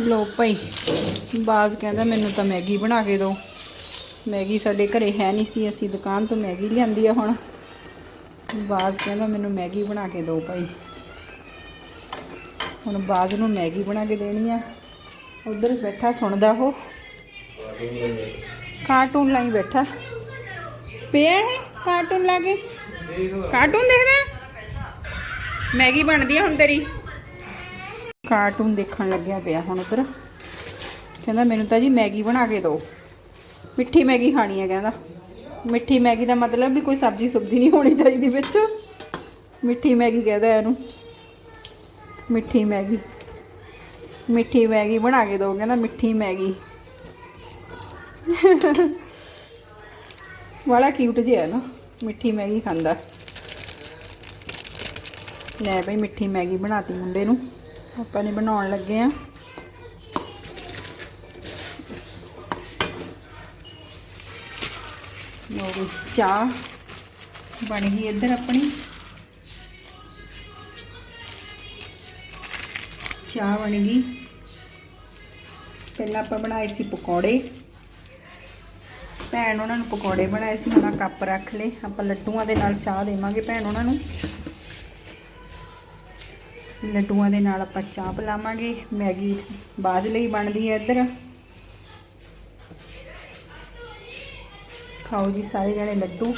ਲੋ ਭਾਈ, ਬਾਜ਼ ਕਹਿੰਦਾ ਮੈਨੂੰ ਤਾਂ ਮੈਗੀ ਬਣਾ ਕੇ ਦਿਓ। ਮੈਗੀ ਸਾਡੇ ਘਰੇ ਹੈ ਨਹੀਂ ਸੀ, ਅਸੀਂ ਦੁਕਾਨ ਤੋਂ ਮੈਗੀ ਲਿਆਂਦੀ ਆ ਹੁਣ। ਬਾਜ਼ ਕਹਿੰਦਾ ਮੈਨੂੰ ਮੈਗੀ ਬਣਾ ਕੇ ਦਿਓ ਭਾਈ। ਹੁਣ ਬਾਜ਼ ਨੂੰ ਮੈਗੀ ਬਣਾ ਕੇ ਦੇਣੀ ਆ। ਉਧਰ ਬੈਠਾ ਸੁਣਦਾ ਉਹ। ਕਾਰਟੂਨ ਲਾਈ ਬੈਠਾ। ਪਿਆ ਹੈ ਕਾਰਟੂਨ ਲਾ ਕੇ? ਕਾਰਟੂਨ ਦੇਖਦਾ? ਮੈਗੀ ਬਣਦੀ ਆ ਹੁਣ ਤੇਰੀ। ਕਾਰਟੂਨ ਦੇਖਣ ਲੱਗਿਆ ਪਿਆ ਹੁਣ ਉਧਰ। ਕਹਿੰਦਾ ਮੈਨੂੰ ਤਾਂ ਜੀ ਮੈਗੀ ਬਣਾ ਕੇ ਦਿਓ। ਮਿੱਠੀ ਮੈਗੀ ਖਾਣੀ ਹੈ ਕਹਿੰਦਾ। ਮਿੱਠੀ ਮੈਗੀ ਦਾ ਮਤਲਬ ਵੀ ਕੋਈ ਸਬਜ਼ੀ ਸੁਬਜ਼ੀ ਨਹੀਂ ਹੋਣੀ ਚਾਹੀਦੀ ਵਿੱਚ। ਮਿੱਠੀ ਮੈਗੀ ਕਹਿੰਦਾ ਇਹਨੂੰ। ਮਿੱਠੀ ਮੈਗੀ। ਮਿੱਠੀ ਮੈਗੀ ਬਣਾ ਕੇ ਦਿਓ ਕਹਿੰਦਾ ਮਿੱਠੀ ਮੈਗੀ। ਬੜਾ ਕਿਊਟ ਜਿਹਾ ਹੈ ਨਾ, ਮਿੱਠੀ ਮੈਗੀ ਖਾਂਦਾ। ਲੈ ਬਈ ਮਿੱਠੀ ਮੈਗੀ ਬਣਾਤੀ ਮੁੰਡੇ ਨੂੰ। ਆਪਾਂ ਨੇ ਬਣਾਉਣ ਲੱਗੇ ਆ ਲੋ ਵੀ ਚਾਹ ਬਣ ਗਈ ਇੱਧਰ ਆਪਣੀ। ਚਾਹ ਬਣ ਗਈ। ਪਹਿਲਾਂ ਆਪਾਂ ਬਣਾਏ ਸੀ ਪਕੌੜੇ। ਭੈਣ ਉਹਨਾਂ ਨੂੰ ਪਕੌੜੇ ਬਣਾਏ ਸੀ ਉਹਨਾਂ ਕੱਪ ਰੱਖ ਲਏ। ਆਪਾਂ ਲੱਡੂਆਂ ਦੇ ਨਾਲ ਚਾਹ ਦੇਵਾਂਗੇ ਭੈਣ ਉਹਨਾਂ ਨੂੰ। ਲੱਡੂਆਂ ਦੇ ਨਾਲ ਆਪਾਂ ਚਾਹ ਪਿਲਾਵਾਂਗੇ। ਮੈਗੀ ਬਾਜ਼ ਲਈ ਬਣਦੀ ਹੈ ਇੱਧਰ। ਖਾਓ ਜੀ ਸਾਰੇ ਜਣੇ ਲੱਡੂ।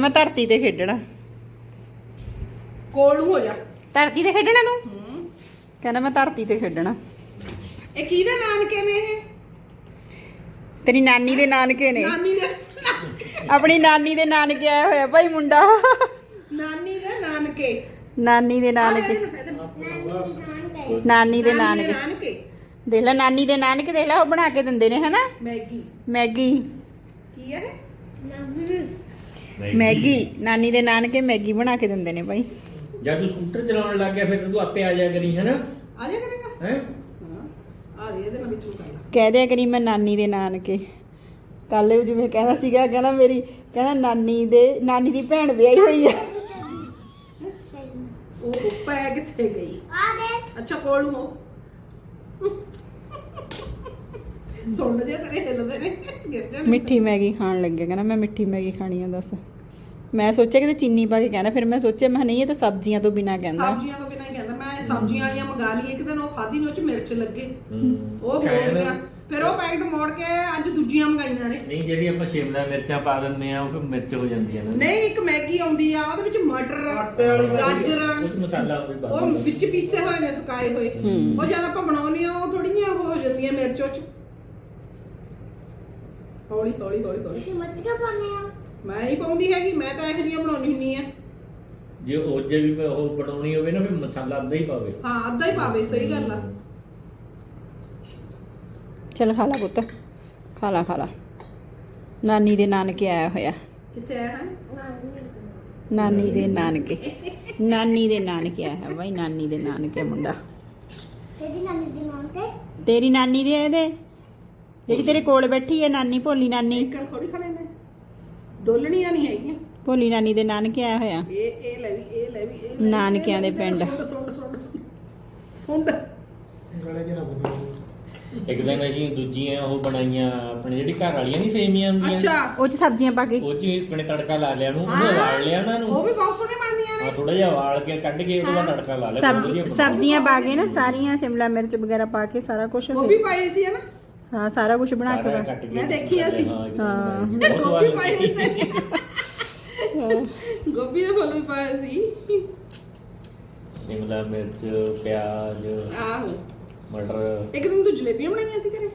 ਮੈਂ ਧਰਤੀ ਤੇ ਖੇਡਣਾ। ਕੋਲ ਨੂੰ ਹੋ ਜਾ। ਧਰਤੀ ਤੇ ਖੇਡਣਾ ਤੂੰ? ਕਹਿੰਦਾ ਮੈਂ ਧਰਤੀ ਤੇ ਖੇਡਣਾ। ਇਹ ਕਿਹਦੇ ਨਾਨਕੇ ਨੇ ਇਹ? ਤੇਰੀ ਨਾਨੀ ਦੇ ਨਾਨਕੇ ਨੇ। ਨਾਨੀ ਦੇ ਆਪਣੀ ਨਾਨੀ ਦੇ ਨਾਨਕੇ ਆਇਆ ਹੋਇਆ ਭਾਈ ਮੁੰਡਾ। ਨਾਨੀ ਦੇ ਨਾਨਕੇ। ਨਾਨੀ ਦੇ ਨਾਨਕੇ। ਨਾਨੀ ਦੇ ਨਾਨਕੇ। ਦੇਖ ਲੈ ਨਾਨੀ ਦੇ ਨਾਨਕੇ ਦੇਖ ਲੈ ਉਹ ਬਣਾ ਕੇ ਦਿੰਦੇ ਨੇ ਹਨਾ? ਮੈਗੀ। ਮੈਗੀ। ਕੀ ਹੈ? ਮੈਗੀ। ਨਾਨੀ ਦੇ ਨਾਨਕੇ ਮੈਗੀ ਬਣਾ ਕੇ ਦਿੰਦੇ ਨੇ ਭਾਈ। ਜਦ ਤੂੰ ਸਕੂਟਰ ਚਲਾਉਣ ਲੱਗ ਗਿਆ ਫਿਰ ਤੂੰ ਆਪੇ ਆ ਜਾ ਕਰੀ ਹੈਨਾ? ਆ ਜਾ ਕਰੇਗਾ? ਹੈ? ਹਾਂ ਆ ਦੇ ਇਹਦੇ ਨਾਲ ਵਿੱਚ ਕਹਿ ਦਿਆ ਕਰੀ ਮੈਂ ਨਾਨੀ ਦੇ ਨਾਨਕੇ। ਕੱਲ ਜਿਵੇਂ ਕਹਿੰਦਾ ਸੀਗਾ ਕਹਿੰਦਾ ਮੇਰੀ ਕਹਿੰਦਾ ਨਾਨੀ ਦੇ ਨਾਨੀ ਦੀ ਭੈਣ ਵਿਆਹੀ ਹੋਈ ਆ। ਉਹ ਪੈ ਕਿੱਥੇ ਗਈ? ਆ ਦੇ। ਅੱਛਾ ਕੋਲ ਨੂੰ ਹੋ। ਸੁਣ ਜੇ ਤੇਰੇ ਹਿੱਲਦੇ ਨੇ। ਗਿਰ ਜਾਣ। ਮਿੱਠੀ ਮੈਗੀ ਖਾਣ ਲੱਗਿਆ ਕਹਿੰਦਾ ਮੈਂ ਮਿੱਠੀ ਮੈਗੀ ਖਾਣੀ ਆ ਦੱਸ। ਮੈਂ ਸੋਚਿਆ ਕਿ ਚੀਨੀ ਪਾ ਕੇ ਕਹਿੰਦਾ ਫਿਰ ਮੈਂ ਸੋਚਿਆ ਮੈਂ ਕਿਹਾ ਨਹੀਂ ਇਹ ਤਾਂ ਸਬਜ਼ੀਆਂ ਤੋਂ ਬਿਨਾ ਕਹਿੰਦਾ। ਸਬਜ਼ੀਆਂ ਤੋਂ ਬਿਨਾਂ ਹੀ ਕਹਿੰਦਾ ਮੈਂ ਇਹ ਸਬਜ਼ੀਆਂ ਵਾਲੀਆਂ ਮੰਗਾ ਲਈ ਇੱਕ ਦਿਨ ਉਹ ਖਾਧੀ ਨੂੰ ਉਹ ਚ ਮਿਰਚ ਲੱਗੇ। ਉਹ ਮੋੜ ਗਿਆ। ਫਿਰ ਉਹ ਪੈਕਟ ਮੋੜ ਕੇ ਅੱਜ ਦੂਜੀਆਂ ਮੰਗਾਈਆਂ ਨੇ। ਨਹੀਂ ਜਿਹੜੀ ਆਪਾਂ ਸ਼ਿਮਲਾ ਮਿਰਚਾਂ ਪਾ ਦਿੰਦੇ ਆ ਉਹ ਫਿਰ ਮਿਰਚ ਹੋ ਜਾਂਦੀਆਂ ਨੇ। ਨਹੀਂ ਇੱਕ ਮੈਗੀ ਆਉਂਦੀ ਆ ਉਹਦੇ ਵਿੱਚ ਮਟਰ ਉਹ ਗਾਜਰ ਚ ਮਸਾਲਾ ਉਹ ਵਿੱਚ ਪੀਸੇ ਹੋਏ ਨੇ ਸੁਕਾਏ ਹੋਏ। ਹੂੰ। ਉਹ ਜਦ ਆਪਾਂ ਬਣਾਉਣੀ ਆ ਉਹ ਥੋੜੀਆਂ ਉਹ ਹੋ ਜਾਂਦੀਆਂ ਮਿਰਚੋਂ ਚ। ਹੌਲੀ ਹੌਲੀ ਹੌਲੀ ਹੌਲੀ। ਮੈਂ ਨਹੀਂ ਪਾਉਂਦੀ ਹੈਗੀ ਮੈਂ ਤਾਂ ਇਹੋ ਜਿਹੀਆਂ ਬਣਾਉਣੀ ਹੁੰਨੀ ਆ। ਜੇ ਉਹ ਜੇ ਵੀ ਉਹ ਬਣਾਉਣੀ ਹੋਵੇ ਨਾ ਫਿਰ ਮਸਾਲਾ ਅੱਧਾ ਹੀ ਪਾਵੇ। ਹਾਂ ਅੱਧਾ ਹੀ ਪਾਵੇ ਸਹੀ ਗੱਲ ਆ। ਚਲ ਖਾ ਲਾ ਪੁੱਤ ਖਾ ਲਾ ਖਾ ਲਾ। ਨਾਨੀ ਦੇ ਨਾਨਕੇ ਆਇਆ ਹੋਇਆ। ਕਿੱਥੇ ਆ ਹੈ? ਨਾਨੀ ਦੇ ਨਾਨਕੇ। ਨਾਨੀ ਦੇ ਨਾਨਕੇ ਆਇਆ ਹੈ ਬਾਈ ਨਾਨੀ ਦੇ ਨਾਨਕੇ ਮੁੰਡਾ। ਤੇਰੀ ਨਾਨੀ ਦੀ ਮਾਂ ਤੇ ਤੇਰੀ ਨਾਨੀ ਦੇ ਇਹਦੇ? ਜਿਹੜੀ ਤੇਰੇ ਕੋਲ ਬੈਠੀ ਹੈ ਨਾਨੀ ਭੋਲੀ ਨਾਨੀ। ਇੱਕਣ ਥੋੜੀ ਖੜੇ ਨੇ ਡੋਲਣੀਆਂ ਨਹੀਂ ਹੈਗੀਆਂ। ਭੋਲੀ ਨਾਨੀ ਦੇ ਨਾਨਕੇ ਆਇਆ ਹੋਇਆ। ਇਹ ਇਹ ਲੈ ਵੀ ਇਹ ਲੈ ਵੀ ਇਹ ਲੈ ਵੀ, ਨਾਨਕਿਆਂ ਦੇ ਇਹ ਲੈ ਵੀ, ਪਿੰਡ। ਸੁੰਡ ਸੁੰਡ ਸੁੰਡ ਇੱਕ ਦਿਨ ਅਸੀਂ ਦੂਜੀਆਂ ਉਹ ਬਣਾਈਆਂ ਆਪਣੇ ਜਿਹੜੀ ਘਰ ਵਾਲੀਆਂ ਨਹੀਂ ਸੇਮੀਆਂ ਹੁੰਦੀਆਂ। ਅੱਛਾ। ਉਹ ਚ ਸਬਜ਼ੀਆਂ ਪਾ ਕੇ। ਉਹ ਚ ਵੀ ਆਪਣੇ ਤੜਕਾ ਲਾ ਲਿਆ ਨੂੰ ਉਹਨੂੰ ਹਾਂ। ਵਾਲ ਲਿਆ ਨਾ। ਉਹ ਨੂੰ ਵੀ ਬਹੁਤ ਸੋਹਣੇ ਬਣਦੀਆਂ ਨੇ। ਆ ਥੋੜਾ ਜਿਹਾ ਵਾਲ ਕੇ ਕੱਢ ਕੇ ਉਹਦਾ ਤੜਕਾ ਲਾ ਲਿਆ ਸਬਜ਼ੀ ਵਧੀਆ ਬਣਦਾ। ਸਬਜ਼ੀਆਂ ਪਾ ਕੇ ਨਾ ਸਾਰੀਆਂ ਸ਼ਿਮਲਾ ਮਿਰਚ ਵਗੈਰਾ ਪਾ ਕੇ ਸਾਰਾ ਕੁਝ ਉਹ ਵੀ ਪਾਈ ਸੀ ਨਾ? ਹਾਂ ਸਾਰਾ ਕੁਝ ਬਣਾ ਕੇ ਸਾਰਾ ਕੱਟ ਕੇ ਮੈਂ ਦੇਖੀਆਂ ਸੀ। ਹਾਂ, ਇੱਕ ਹਾਂ। ਦਿਨ ਬਣਾਈ। ਬਹੁਤ ਗੋਭੀ ਸਵਾਦ ਪਾਈ। ਸੀ। ਗੋਭੀ ਦੇ ਫੁੱਲ ਵੀ ਪਾਏ ਸੀ। ਸ਼ਿਮਲਾ ਮਿਰਚ ਪਿਆਜ਼। ਆਹੋ। ਮਟਰ। ਇੱਕ ਦਿਨ ਤੂੰ ਜਲੇਬੀਆਂ ਬਣਾਈਆਂ ਸੀ ਘਰੇ?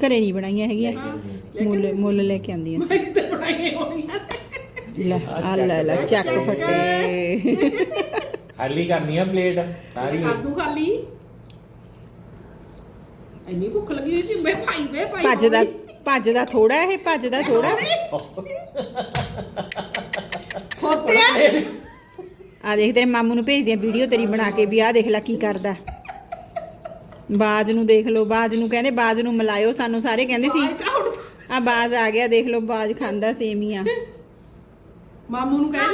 ਘਰੇ ਨਹੀਂ ਬਣਾਈਆਂ ਹੈਗੀਆਂ। ਹਾਂ ਮੁੱਲ ਮੁੱਲ ਲੈ ਕੇ ਆਂਦੀਆਂ ਮੈਂ ਕਿਤੇ ਬਣਾਈਆਂ ਹੋਣੀਆਂ? ਸੀ ਲੈ ਆ ਲੈ ਲੈ ਚੱਕ ਚੱਕ। ਫੱਟੇ। ਖਾਲੀ ਕਰਨੀ ਆ ਪਲੇਟ। ਸਾਰੀ ਕਰ ਦੂ ਖਾਲੀ। ਇੰਨੀ ਭੁੱਖ ਲੱਗੀ ਹੋਈ ਸੀ ਮੈਂ ਭਾਈ ਵੇ ਭਾਈ ਭੱਜਦਾ ਭੱਜਦਾ ਥੋੜਾ ਇਹ ਭੱਜਦਾ ਥੋੜਾ ਖੋਤਿਆ। ਆ ਦੇਖ ਤੇਰੇ ਮਾਮੂ ਨੂੰ ਭੇਜਦੇ ਆ ਵੀਡੀਓ ਤੇਰੀ ਬਣਾ ਕੇ ਵੀ ਆ ਦੇਖ ਲੈ ਕੀ ਕਰਦਾ। ਬਾਜ ਨੂੰ ਦੇਖ ਲਓ ਬਾਜ ਨੂੰ ਕਹਿੰਦੇ ਬਾਜ ਨੂੰ ਮਿਲਾਇਓ ਸਾਨੂੰ ਸਾਰੇ। ਕਹਿੰਦੇ ਸੀ ਆ ਬਾਜ ਆ ਗਿਆ ਦੇਖ ਲਓ ਬਾਜ ਖਾਂਦਾ ਸੇਮੀਆਂ ਮਾਮੂ ਨੂੰ ਕਹਿ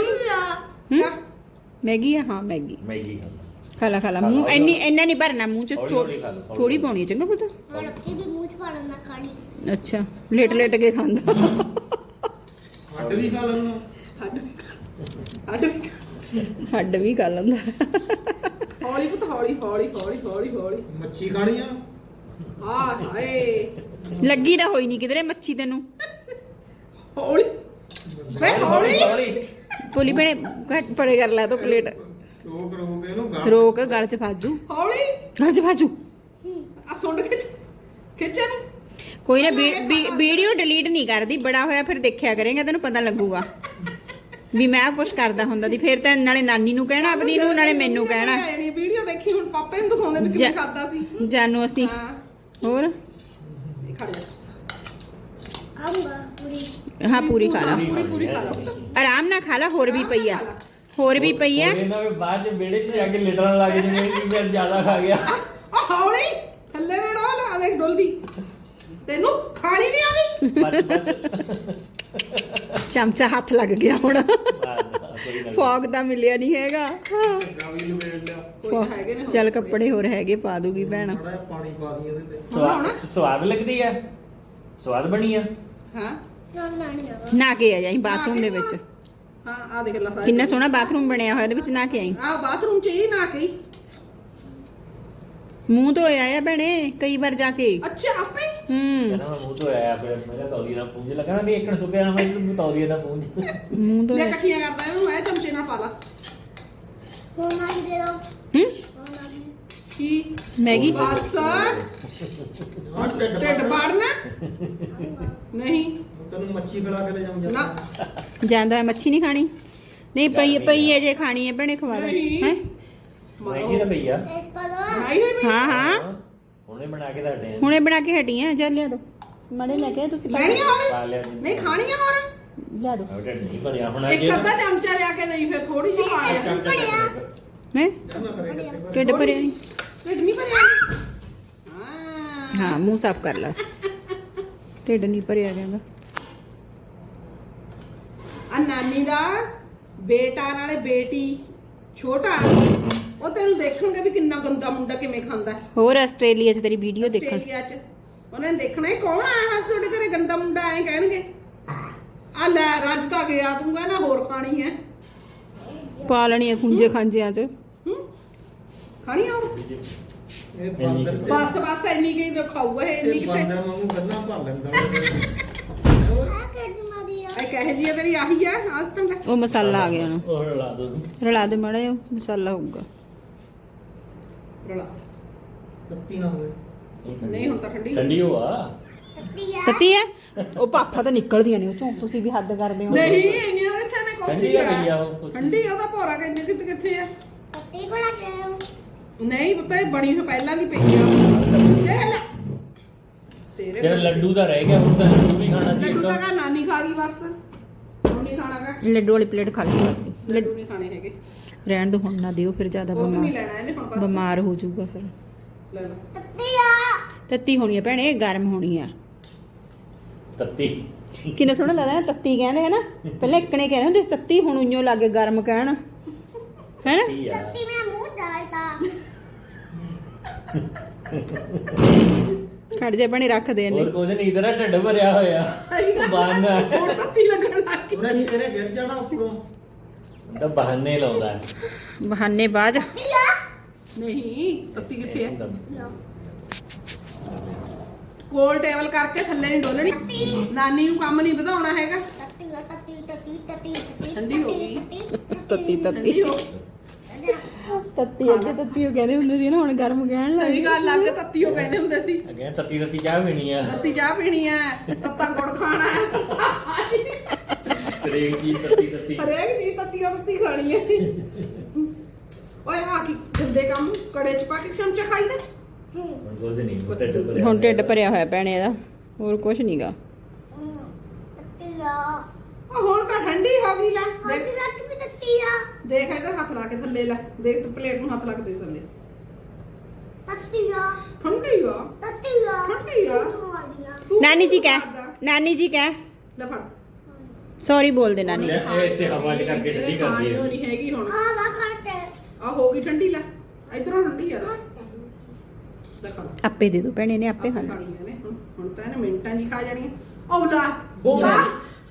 ਦੀ ਹੂੰ? ਮੈਗੀ ਆ? ਹਾਂ ਮੈਗੀ। ਮੈਗੀ ਖਾਂਦਾ ਖਾ ਲਾ ਖਾ ਲਾ। ਮੂੰਹ ਇੰਨੀ ਇੰਨਾ ਨਹੀਂ ਭਰਨਾ ਮੂੰਹ ਚ ਖਾ ਥੋੜੀ ਪਾਉਣੀ ਹੈ ਚੰਗਾ ਪੁੱਤ? ਰੱਖੀ ਵੀ ਮੂੰਹ ਚ ਪਾੜਨ ਦਾ ਕਾੜੀ ਅੱਛਾ ਲੇਟ ਲੇਟ ਕੇ ਖਾਂਦਾ। ਹੱਡ ਵੀ ਖਾ ਲੈਂਦਾ। ਹੱਡ ਹੱਡ ਹੱਡ ਵੀ ਖਾ ਲੈਂਦਾ। ਹੌਲੀ ਪੁੱਤ ਹੌਲੀ ਹੌਲੀ ਹੌਲੀ ਹੌਲੀ ਹੌਲੀ। ਮੱਛੀ ਖਾਣੀ ਆ? ਹਾਂ ਹਾਏ। ਲੱਗੀ ਤਾਂ ਹੋਈ ਨਹੀਂ ਕਿਧਰੇ ਮੱਛੀ ਤੈਨੂੰ। ਹੌਲੀ। ਵੇ ਹੌਲੀ। ਹੌਲੀ। ਪੋਲੀ ਭੈਣੇ ਘੱਟ ਪਰੇ ਕਰ ਲੈ ਤੋ ਪਲੇਟ। ਰੋਕ ਰੋਕ ਇਹਨੂੰ ਗਾਲ। ਰੋਕ ਗਲ ਚ ਫਾਜੂ ਹੌਲੀ। ਗਲ ਚ ਫਾਜੂ ਆ ਸੁੰਡ ਖਿੱਚ। ਖਿੱਚਣ ਕੋਈ ਨਾ ਵੀ- ਵੀ- ਵੀਡੀਓ ਡਿਲੀਟ ਨਹੀਂ ਕਰਦੀ ਬੜਾ ਹੋਇਆ ਫਿਰ ਦੇਖਿਆ ਕਰੇਗਾ ਤੈਨੂੰ ਪਤਾ ਲੱਗੂਗਾ। ਵੀ ਮੈਂ ਕੁਝ ਕਰਦਾ ਹੁੰਦਾ ਦੀ ਫਿਰ ਤਾਂ ਨਾਲੇ ਨਾਨੀ ਨੂੰ ਕਹਿਣਾ ਆਪਣੀ ਨੂੰ ਨਾਲੇ ਮੈਨੂੰ ਕਹਿਣਾ। ਨਹੀਂ ਵੀਡੀਓ ਦੇਖੀ ਹੁਣ ਪਾਪੇ ਨੂੰ ਦਿਖਾਉਂਦੇ ਵੀ ਕਿਵੇਂ ਜਾ- ਖਾਦਾ ਸੀ। ਜਾਨੂ ਅਸੀਂ। ਹਾਂ। ਹੋਰ? ਇਹ ਖੜ ਜਾ ਖਾਊਂਗਾ ਪੂਰੀ। ਹਾਂ ਪੂਰੀ ਖਾ ਲਾ। ਪੂਰੀ ਪੂਰੀ ਖਾ ਲਾ। ਪੁੱਤ। ਆਰਾਮ ਨਾਲ ਖਾ ਲਾ ਹੋਰ ਵੀ ਪਈ ਆ। ਹੋਰ ਵੀ ਪਈ ਆ। ਇਹਨਾਂ ਵੀ ਬਾਅਦ ਚ ਵਿਹੜੇ 'ਚ ਜਾ ਕੇ ਲਿਟਣ ਲੱਗ ਜਾਂਦੇ ਨੇ ਕਿ ਫਿਰ ਜ਼ਿਆਦਾ ਖਾ ਗਿਆ। ਆ ਹੌਲੀ ਥੱਲੇ ਨਾ ਡੋਲ ਆ ਦੇਖ ਡੋਲਦੀ। ਤੈਨੂੰ ਖਾਣੀ ਨਹੀਂ ਆਉਂਦੀ। ਬਸ ਬਸ। ਚਮਚਾ ਹੱਥ ਲੱਗ ਗਿਆ ਹੁਣ। ਫੌਗ ਤਾਂ ਮਿਲਿਆ ਨਹੀਂ ਹੈਗਾ। ਚੱਲ ਕੱਪੜੇ ਹੋਰ ਹੈਗੇ ਪਾ ਦੂਗੀ ਭੈਣ। ਥੋੜਾ ਜਿਹਾ ਪਾਣੀ ਪਾ ਦੀ ਇਹਦੇ ਤੇ। ਬਣਾਉਣਾ? ਸਵਾਦ ਲੱਗਦੀ ਆ? ਸਵਾਦ ਬਣੀ ਆ? ਹਾਂ। ਨਾ ਕੇ ਆ ਜਾਈ ਬਾਥਰੂਮ ਦੇ ਵਿੱਚ। ਹਾਂ ਆ ਦੇਖ ਲੈ ਸਾਰੇ ਕਿੰਨਾ ਸੋਹਣਾ ਬਾਥਰੂਮ ਬਣਿਆ ਹੋਇਆ ਇਹਦੇ ਵਿੱਚ ਨਾ ਕੇ ਆਈ। ਆ ਬਾਥਰੂਮ ਚ ਹੀ ਨਾ ਕਹੀ ਮੂੰਹ ਧੋਇਆ ਆ ਭੈਣੇ ਕਈ ਵਾਰ ਜਾ ਕੇ। ਅੱਛਾ ਆਪੇ ਹੂੰ। ਕਹਿੰਦਾ ਮੈਂ ਮੂੰਹ ਤੋਂ ਆਇਆ ਫਿਰ ਮੇਰਾ ਤੌਲੀਆ ਨਾਲ ਪੂੰਝ। ਲੱਗਾ ਨਾ ਦੇਖਣ ਸੁੱਕਿਆ ਨਾ ਮੈਂ ਤੌਲੀਆ ਨਾਲ ਪੂੰਝ। ਮੂੰਹ ਲੈ ਧੋਇਆ ਇਕੱਠੀਆਂ ਕਰਦਾ ਇਹਨੂੰ ਇਹ ਚਮਚੇ ਨਾਲ ਪਾ ਲਾ। ਹੁਣ ਨਾ ਦੇ ਦੋ। ਹੂੰ। ਹੁਣ ਨਾ ਦੇ ਕੀ? ਮੈਗੀ? ਬਸ। ਢਿੱਡ ਬਾੜਨਾ ਨਹੀਂ। ਤੈਨੂੰ ਮੱਛੀ ਖਿਲਾ ਕੇ ਲੈ ਜਾਊਂ ਨਾ। ਜਾਂਦਾ ਹੈ ਮੱਛੀ ਨਹੀਂ ਖਾਣੀ? ਨਹੀਂ ਪਈ ਪਈ ਹੈ ਜੇ ਖਾਣੀ ਹੈ ਭੈਣੇ ਖਵਾ ਦੇ। ਨਹੀਂ। ਹੈ? ਮੈਗੀ ਤਾਂ ਪਈ ਆ। ਇੱਕ ਪਾ ਦੋ। ਬਣਾਈ ਹੋਈ ਵੀ ਹਾਂ। ਹਾਂ। ਹੁਣੇ ਬਣਾ ਕੇ ਤੁਹਾਡੇ ਆ। ਹੁਣੇ ਬਣਾ ਕੇ ਹਟੀਆਂ ਜਾ ਲਿਆ ਦੋ। ਮੜੇ ਲੈ ਕੇ ਆਏ ਤੁਸੀਂ ਹੋਰ? ਪਾ ਲਿਆ ਜੀ। ਨਹੀਂ ਖਾਣੀਆਂ ਹੋਰ? ਲਿਆ ਦੋ। ਉਹ ਢਿੱਡ ਨਹੀਂ ਭਰਿਆ ਹੁਣ ਇੱਕ ਅੱਧਾ ਚਮਚਾ ਲਿਆ ਕੇ ਦੇਈ ਫਿਰ ਥੋੜੀ ਜਿਹੀ ਪਾ ਲਿਆ। ਚਮਚਾ ਹੈ? ਢਿੱਡ ਭਰਿਆ ਨਹੀਂ। ਢਿੱਡ ਨਹੀਂ ਭਰਿਆ? ਹਾਂ ਹਾਂ ਮੂੰਹ ਸਾਫ਼ ਕਰ ਲੈ। ਢਿੱਡ ਨਹੀਂ ਭਰਿਆ ਕਹਿੰਦਾ। ਆ ਨਾਨੀ ਦਾ ਬੇਟਾ ਨਾਲੇ ਬੇਟੀ ਛੋਟਾ। ਉਹ ਤੈਨੂੰ ਦੇਖਣਗੇ ਵੀ ਕਿੰਨਾ ਗੰਦਾ ਮੁੰਡਾ ਕਿਵੇਂ ਖਾਂਦਾ ਹੈ। ਹੋਰ ਆਸਟ੍ਰੇਲੀਆ 'ਚ ਤੇਰੀ ਵੀਡੀਓ ਦੇਖਣ। ਆਸਟ੍ਰੇਲੀਆ 'ਚ। ਉਹਨੇ ਦੇਖਣਾ ਇਹ ਕੌਣ ਆਇਆ ਹੱਸ ਤੁਹਾਡੇ ਘਰੇ ਗੰਦਾ ਮੁੰਡਾ ਐ ਕਹਿਣਗੇ? ਆ ਲੈ ਰੱਜ ਤਾਂ ਗਿਆ ਤੂੰ ਕਹਿੰਦਾ ਹੋਰ ਖਾਣੀ ਹੈ। ਪਾ ਲੈਣੀ ਆ ਖੁੰਝੇ ਖਾਂਜਿਆਂ 'ਚ। ਹੂੰ। ਖਾਣੀ ਹੋਰ ਇਹ ਬਾਂਦਰ ਬਸ ਬਸ ਇੰਨੀ ਕੀ ਖਾਊਗਾ ਇਹ ਇੰਨੀ ਇਹ ਕਿਤੇ ਬਾਂਦਰ ਵਾਂਗੂ ਗੱਲਾਂ ਭਰ ਲੈਂਦਾ ਆ ਕਿਹਦੀ ਮਾਰੀ ਆ ਇਹ ਕਹੇ ਜੀ ਤੇਰੀ ਆਹੀ ਹੈ ਆ ਤਾਂ ਲੈ। ਉਹ ਮਸਾਲਾ ਆ ਗਿਆ ਉਹਨੂੰ। ਉਹ ਲਾ ਦੋ ਰਲਾ ਦੇ ਮੜਾ ਮਸਾਲਾ ਹੋਊਗਾ। ਰਲਾ। ਤੱਤੀ ਨਾ ਹੋਵੇ। ਨਹੀਂ ਹੁਣ ਤਾਂ ਠੰਡੀ। ਠੰਡੀ ਹੋ ਆ। ਕੱਤੀ ਆ। ਤਤੀ ਹੈ ਉਹ ਪਾਪਾ ਤਾਂ ਨਿਕਲਦੀਆਂ ਨੇ ਉਹ ਚੋਂ ਤੁਸੀਂ ਵੀ ਹੱਦ ਕਰਦੇ ਹੋ। ਨਹੀਂ ਇੰਨੀ ਉਹਦੇ ਇੱਥੇ ਨੇ ਠੰਡੀ ਕੋਸੀ ਆ ਗਈ ਆ ਉਹ। ਠੰਡੀ ਉਹਦਾ ਭੋਰਾ ਕਿੰਨੇ ਕਿਤੇ ਕਿੱਥੇ ਆ? ਕੱਤੀ ਕੋਲਾ ਟਾਈਮ ਨਹੀਂ ਪੁੱਤ ਇਹ ਬਣੀ ਹੋਈ ਪਹਿਲਾਂ ਦੀ ਪਈ ਆ ਇਹ ਲੈ। ਤੇਰੇ ਜਿਹੜਾ ਲੱਡੂ ਦਾ ਰਹਿ ਗਿਆ ਹੁਣ ਤਾਂ ਲੱਡੂ ਵੀ ਖਾਣਾ ਸੀ। ਲੱਡੂ ਤਾਂ ਇੱਕ ਕਾ ਨਾਨੀ ਖਾ ਗਈ ਬਸ। ਹੁਣ ਨਹੀਂ ਖਾਣਾਗਾ। ਲੱਡੂ ਵਾਲੀ ਪਲੇਟ ਖਾਲੀ ਕਰਤੀ ਲੱਡੂ ਨਹੀਂ ਖਾਣੇ ਹੈਗੇ। ਰਹਿਣ ਦੋ ਹੁਣ ਨਾ ਦਿਓ ਫਿਰ ਜ਼ਿਆਦਾ ਨਹੀਂ ਬਿਮਾਰ ਲੈਣਾ ਇਹਨੇ ਹੁਣ ਬਸ। ਬਿਮਾਰ ਹੋ ਜਾਊਗਾ ਫਿਰ। ਲੈ ਲਓ। ਕੱਤੀ ਆ। ਤੱਤੀ ਹੋਣੀ ਹੈ ਭੈਣੇ ਗਰਮ ਹੋਣੀ ਆ। ਤੱਤੀ। ਕਿੰਨਾ ਸੋਹਣਾ ਲੱਗਦਾ ਨਾ ਤੱਤੀ ਕਹਿੰਦੇ ਹੈ ਨਾ ਪਹਿਲਾਂ ਇੱਕ ਨੇ ਕਹਿੰਦੇ ਹੁੰਦੇ ਸੀ ਤੱਤੀ ਹੁਣ ਉਈਓ ਲੱਗੇ ਗਰਮ ਕਹਿਣ। ਹੈ ਨਾ ਕੀ ਆ। ਕੱਤੀ ਮੇਰਾ ਮੂੰਹ ਜਾਲਦਾ। ਖੜ ਜਾ ਭੈਣੇ ਰੱਖ ਦੇ ਹੋਰ ਇਹਨੇ ਕੁਝ ਨਹੀਂ ਤੇਰਾ ਢਿੱਡ ਭਰਿਆ ਹੋਇਆ। ਸਹੀ ਗੱਲ ਬਹਾਨਾ ਹੈ। ਹੁਣ ਤੱਤੀ ਲੱਗਣ ਲੱਗ ਗਈ। ਉਹਨੇ ਨਹੀਂ ਤੇਰੇ ਗਿਰ ਜਾਣਾ ਉੱਪਰੋਂ। ਤਾਂ ਬਹਾਨੇ ਲਾਉਂਦਾ ਹੈ। ਬਹਾਨੇ ਬਾਜ। ਆ ਨਹੀਂ ਤੱਤੀ ਕਿੱਥੇ ਹੈ? ਕੋਲ ਟੇਬਲ ਕਰਕੇ ਥੱਲੇ ਨਹੀਂ ਡੋਲਣੀ। ਨਾਨੀ ਨੂੰ ਕੰਮ ਨਹੀਂ ਵਧਾਉਣਾ ਹੈਗਾ। ਕੱਤੀ ਆ ਕੱਤੀ ਕੱਤੀ ਕੱਤੀ ਕੱਤੀ ਠੰਡੀ ਹੋ ਗਈ। ਤੱਤੀ ਤੱਤੀ ਤੱਤੀ ਅੱਗੇ ਤੱਤੀ ਉਹ ਕਹਿੰਦੇ ਹੁੰਦੇ ਸੀ ਨਾ ਹੁਣ ਗਰਮ ਕਹਿਣ ਲੱਗ ਸਹੀ ਗੱਲ ਲੱਗ ਤੱਤੀ ਉਹ ਕਹਿੰਦੇ ਹੁੰਦੇ ਸੀ। ਅਗੇ ਤੱਤੀ ਤੱਤੀ ਚਾਹ ਪੀਣੀ ਆ। ਤੱਤੀ ਚਾਹ ਪੀਣੀ ਹੈ ਤੱਤਾ ਗੁੜ ਖਾਣਾ। ਹੈ ਤੇਰੇ ਕੀ ਤੱਤੀ ਤੱਤੀ? ਹਰੇਕ ਚੀਜ਼ ਤੱਤੀ ਉਹ ਤੱਤੀ ਖਾਣੀ ਹੈ ਓਏ ਆ ਕੀ ਗੰਦੇ ਕੰਮ ਕੜੇ ਚ ਪਾ ਕੇ ਚਮਚਾ ਖਾਈ ਨਾ ਹੁਣ ਕੁਝ ਨਹੀਂ ਢਿੱਡ ਭਰਿਆ ਹੁਣ ਢਿੱਡ ਭਰਿਆ ਹੋਇਆ ਭੈਣੇ ਇਹਦਾ ਹੋਰ ਕੁਝ ਨਹੀਂਗਾ ਕੱਤੀ ਆ ਆ ਹੁਣ ਤਾਂ ਠੰਡੀ ਹੋ ਗਈ ਲੈ ਅੱਜ ਦੇਖ ਰੱਖ ਵੀ ਕੱਤੀ ਆ। ਦੇਖ ਇੱਧਰ ਹੱਥ ਲਾ ਕੇ ਥੱਲੇ ਲੈ ਦੇਖ ਤੂੰ ਪਲੇਟ ਨੂੰ ਹੱਥ ਲਾ ਕੇ ਦੇ ਥੱਲੇ। ਕੱਤੀ ਆ। ਠੰਡੀ ਆ। ਕੱਤੀ ਆ। ਠੰਡੀ ਆ। ਨਾਨੀ ਜੀ ਕਹਿ? ਨਾਨੀ ਜੀ ਕਹਿ। ਲੈ ਫੜ। ਸੌਰੀ ਬੋਲ ਦੇ ਨਾਨੀ ਲੈ, ਇਹ ਇੱਥੇ ਹਵਾ 'ਚ ਕਰਕੇ ਠੰਡੀ ਕਰਦੀ ਹੈ। ਨਹੀਂ ਹੈਗੀ ਹੁਣ। ਆ ਵਾ ਕਰਤੇ ਆ ਹੋ ਗਈ ਠੰਡੀ ਲੈ। ਇਧਰੋਂ ਠੰਡੀ ਆ। ਦੇਖੋ ਆਪੇ ਦੇ ਦੋ ਭੈਣੇ ਨੇ ਆਪੇ ਖਾਣਾ ਖਾਣੀਆਂ ਨੇ। ਹੁਣ ਤਾਂ ਇਹਨੇ ਮਿੰਟਾਂ ਦੀ ਖਾ ਜਾਣੀਆਂ। ਉਹ ਲਾ ਉਹ ਲਾ।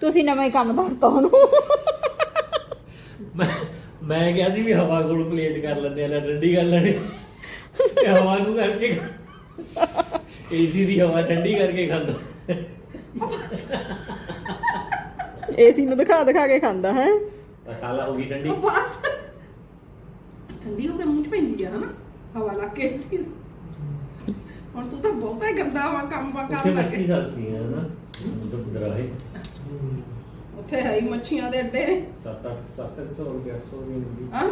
ਤੁਸੀਂ ਨਵਾਂ ਹੀ ਕੰਮ ਦੱਸਤਾ ਉਹਨੂੰ। ਮੈਂ ਕਿਹਾ ਸੀ ਵੀ ਹਵਾ ਕੋਲ ਪਲੇਟ ਕਰ ਲੈਂਦੇ ਆ ਲੈ ਠੰਡੀ ਕਰ ਲੈਣੀ। ਹਵਾ ਨੂੰ ਕਰਕੇ ਏਸੀ ਦੀ ਹਵਾ ਠੰਡੀ ਕਰਕੇ ਖਾਂਦਾ। ਏਸੀ ਨੂੰ ਦਿਖਾ ਦਿਖਾ ਕੇ ਖਾਂਦਾ ਹੈ? ਮਸਾਲਾ ਹੋ ਗਈ ਠੰਡੀ। ਉਹ ਬਸ। ਠੰਡੀ ਹੋ ਕੇ ਮੂੰਹ ਚ ਪੈਂਦੀ ਆ ਹਨਾ? ਹਵਾ ਲਾ ਕੇ ਸੀ ਹੁਣ ਤੂੰ ਤਾਂ ਬਹੁਤਾ ਹੀ ਗੰਦਾ ਵਾ ਕੰਮ ਵਾ ਉੱਥੇ ਕਰਨ ਮੱਛੀ ਲੱਗੇ ਸਸਤੀ ਹੈ ਨਾ ਉਹ ਤਾਂ ਦਰਾਹੇ ਉੱਥੇ ਹੈ ਹੀ ਮੱਛੀਆਂ ਦੇ ਅੱਡੇ। ਨੇ 7 8 700 ਰੁਪਏ 800 ਦੀ ਹੁੰਦੀ ਹਾਂ?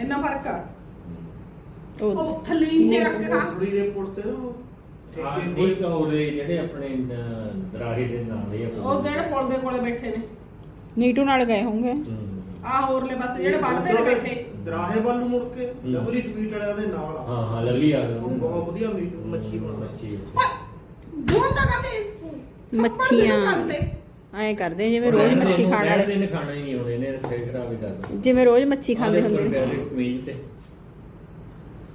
ਇੰਨਾ ਫ਼ਰਕ ਆ? ਉਹ ਉਹ ਥੱਲੇ ਨੀਚੇ ਰੱਖ ਕੇ ਖਾ ਕੁੜੀ ਦੇ ਪੁੱਲ ਤੇ ਨਾ ਉਹ। ਹਾਂ ਠੇਕੇ ਕੋਈ ਤਾਂ ਉਹਦੇ ਜਿਹੜੇ ਆਪਣੇ ਅਹ, ਦਰਾਹੇ ਦੇ ਨਾਲ ਹੀ ਆ। ਉਹ ਜਿਹੜੇ ਪੁਲ ਦੇ ਕੋਲੇ ਬੈਠੇ ਨੇ। ਨੀਟੂ ਨਾਲ ਗਏ ਹੋਣਗੇ। ਹੂੰ। ਆ ਹੋਰਲੇ ਪਾਸੇ ਜਿਹੜੇ ਵੜਦੇ ਨੇ ਬੈਠੇ। ਦਰਾਹੇ ਵੱਲ ਨੂੰ ਮੁੜ ਕੇ ਲਵਲੀ ਸਵੀਟ ਵਾਲਿਆਂ ਦੇ ਨਾਲ ਆ। ਹਾਂ ਹਾਂ ਲਵਲੀ ਆ। ਉਹ ਬਹੁਤ ਵਧੀਆ ਮੀਟ ਮੱਛੀ ਬਣਾਉਂਦਾ ਮੱਛੀ ਦੋਨ ਦਾ ਕਾਤੇ ਮੱਛੀਆਂ। ਐਂ ਕਰਦੇ ਜਿਵੇਂ ਰੋਜ਼ ਮੱਛੀ ਖਾਣ ਵਾਲੇ। ਦਿਨ ਖਾਣਾ ਹੀ ਨਹੀਂ ਆਉਂਦੇ ਨੇ ਫੇਰ ਖਰਾਬ ਹੀ ਕਰਦੇ ਜਿਵੇਂ ਰੋਜ਼ ਮੱਛੀ ਖਾਂਦੇ ਹੁੰਦੇ ਨੇ। ਕਮੀਜ਼ ਤੇ।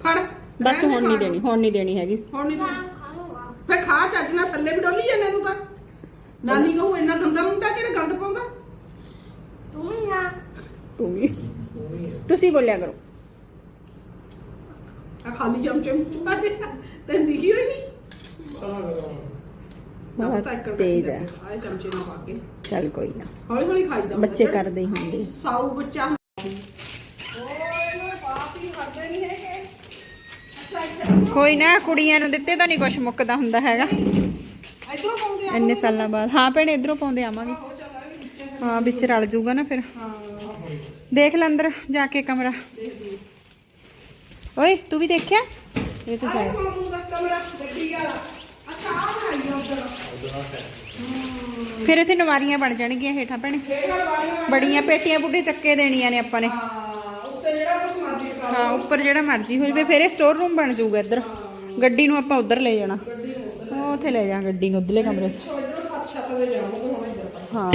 ਫੜ। ਬਸ ਹੁਣ ਨਹੀਂ ਦੇਣੀ ਹੁਣ ਨਹੀਂ ਦੇਣੀ ਹੈਗੀ। ਹੁਣ ਨਹੀਂ ਦੇਣੀ। ਖਾਣੂਗਾ ਫੇ ਖਾ ਚੱਜ ਨਾਲ ਥੱਲੇ ਵੀ ਡੋਲੀ ਜਾਂਦੇ ਤੂੰ ਤਾਂ। ਨਾਨੀ ਕਹੂ ਇੰਨਾ ਗੰਦਾ ਮੁੰਡਾ ਕਿਹੜਾ ਗੰਦ ਪਾਉਂਦਾ? ਤੂੰ ਵੀ ਨਾ ਤੂੰ ਵੀ। ਤੁਸੀਂ ਬੋਲਿਆ ਕਰੋ। ਆ ਖਾਲੀ ਚਮਚੇ ਵਿੱਚ ਪਾ ਰਿਹਾ ਤੈਨੂੰ ਦਿਖੀ ਹੋਈ ਨਹੀਂ ਨਾ ਬਹੁਤ ਪਤਾ ਇੱਕ ਤੇਜ਼ ਹੈ। ਆਏ ਚਮਚੇ ਨਾਲ ਪਾ ਕੇ। ਚੱਲ ਕੋਈ ਨਾ। ਹੌਲੀ ਹੌਲੀ ਖਾਈਦਾ ਬੱਚੇ। ਕਰਦੇ ਹੀ ਹੁੰਦੇ। ਸਾਊ ਬੱਚਾ। ਕੋਈ ਨਾ ਕੁੜੀਆਂ ਨੂੰ ਦਿੱਤੇ ਤਾਂ ਨਹੀਂ ਕੁਝ ਮੁੱਕਦਾ ਹੁੰਦਾ ਹੈਗਾ। ਇਧਰੋਂ ਪਾਉਂਦੇ ਆ। ਇੰਨੇ ਸਾਲਾਂ ਬਾਅਦ। ਹਾਂ ਭੈਣੇ ਇਧਰੋਂ ਪਾਉਂਦੇ ਆਵਾਂਗੇ। ਹਾਂ, ਵਿੱਚ ਰਲ ਜੂਗਾ ਨਾ ਫਿਰ। ਹਾਂ ਦੇਖ ਲੈ ਅੰਦਰ ਜਾ ਕੇ ਕਮਰਾ। ਓਏ, ਤੂੰ ਵੀ ਦੇਖਿਆ? ਇਹ ਤਾਂ ਆਏ ਕਮਰਾ ਗੱਡੀ ਵਾਲਾ ਅੱਛਾ ਆ ਬਣਾਈ ਉਧਰ ਫਿਰ ਇੱਥੇ ਨਵਾਰੀਆਂ ਬਣ ਜਾਣਗੀਆਂ ਹੇਠਾਂ ਭੈਣੇ। ਬੜੀਆਂ ਪੇਟੀਆਂ ਬੁੱਢੇ ਚੱਕੇ ਦੇਣੀਆਂ ਨੇ ਆਪਾਂ ਨੇ। ਹਾਂ, ਉੱਪਰ ਜਿਹੜਾ ਮਰਜ਼ੀ ਹੋ ਜਵੇ ਫਿਰ ਇਹ ਸਟੋਰ ਰੂਮ ਬਣ ਜਾਊਗਾ ਇੱਧਰ। ਗੱਡੀ ਨੂੰ ਆਪਾਂ ਉੱਧਰ ਲੈ ਜਾਣਾ। ਉਹ ਉੱਥੇ ਲੈ ਜਾ, ਗੱਡੀ ਨੂੰ, ਉੱਧਰਲੇ ਕਮਰੇ 'ਚ। ਹਾਂ।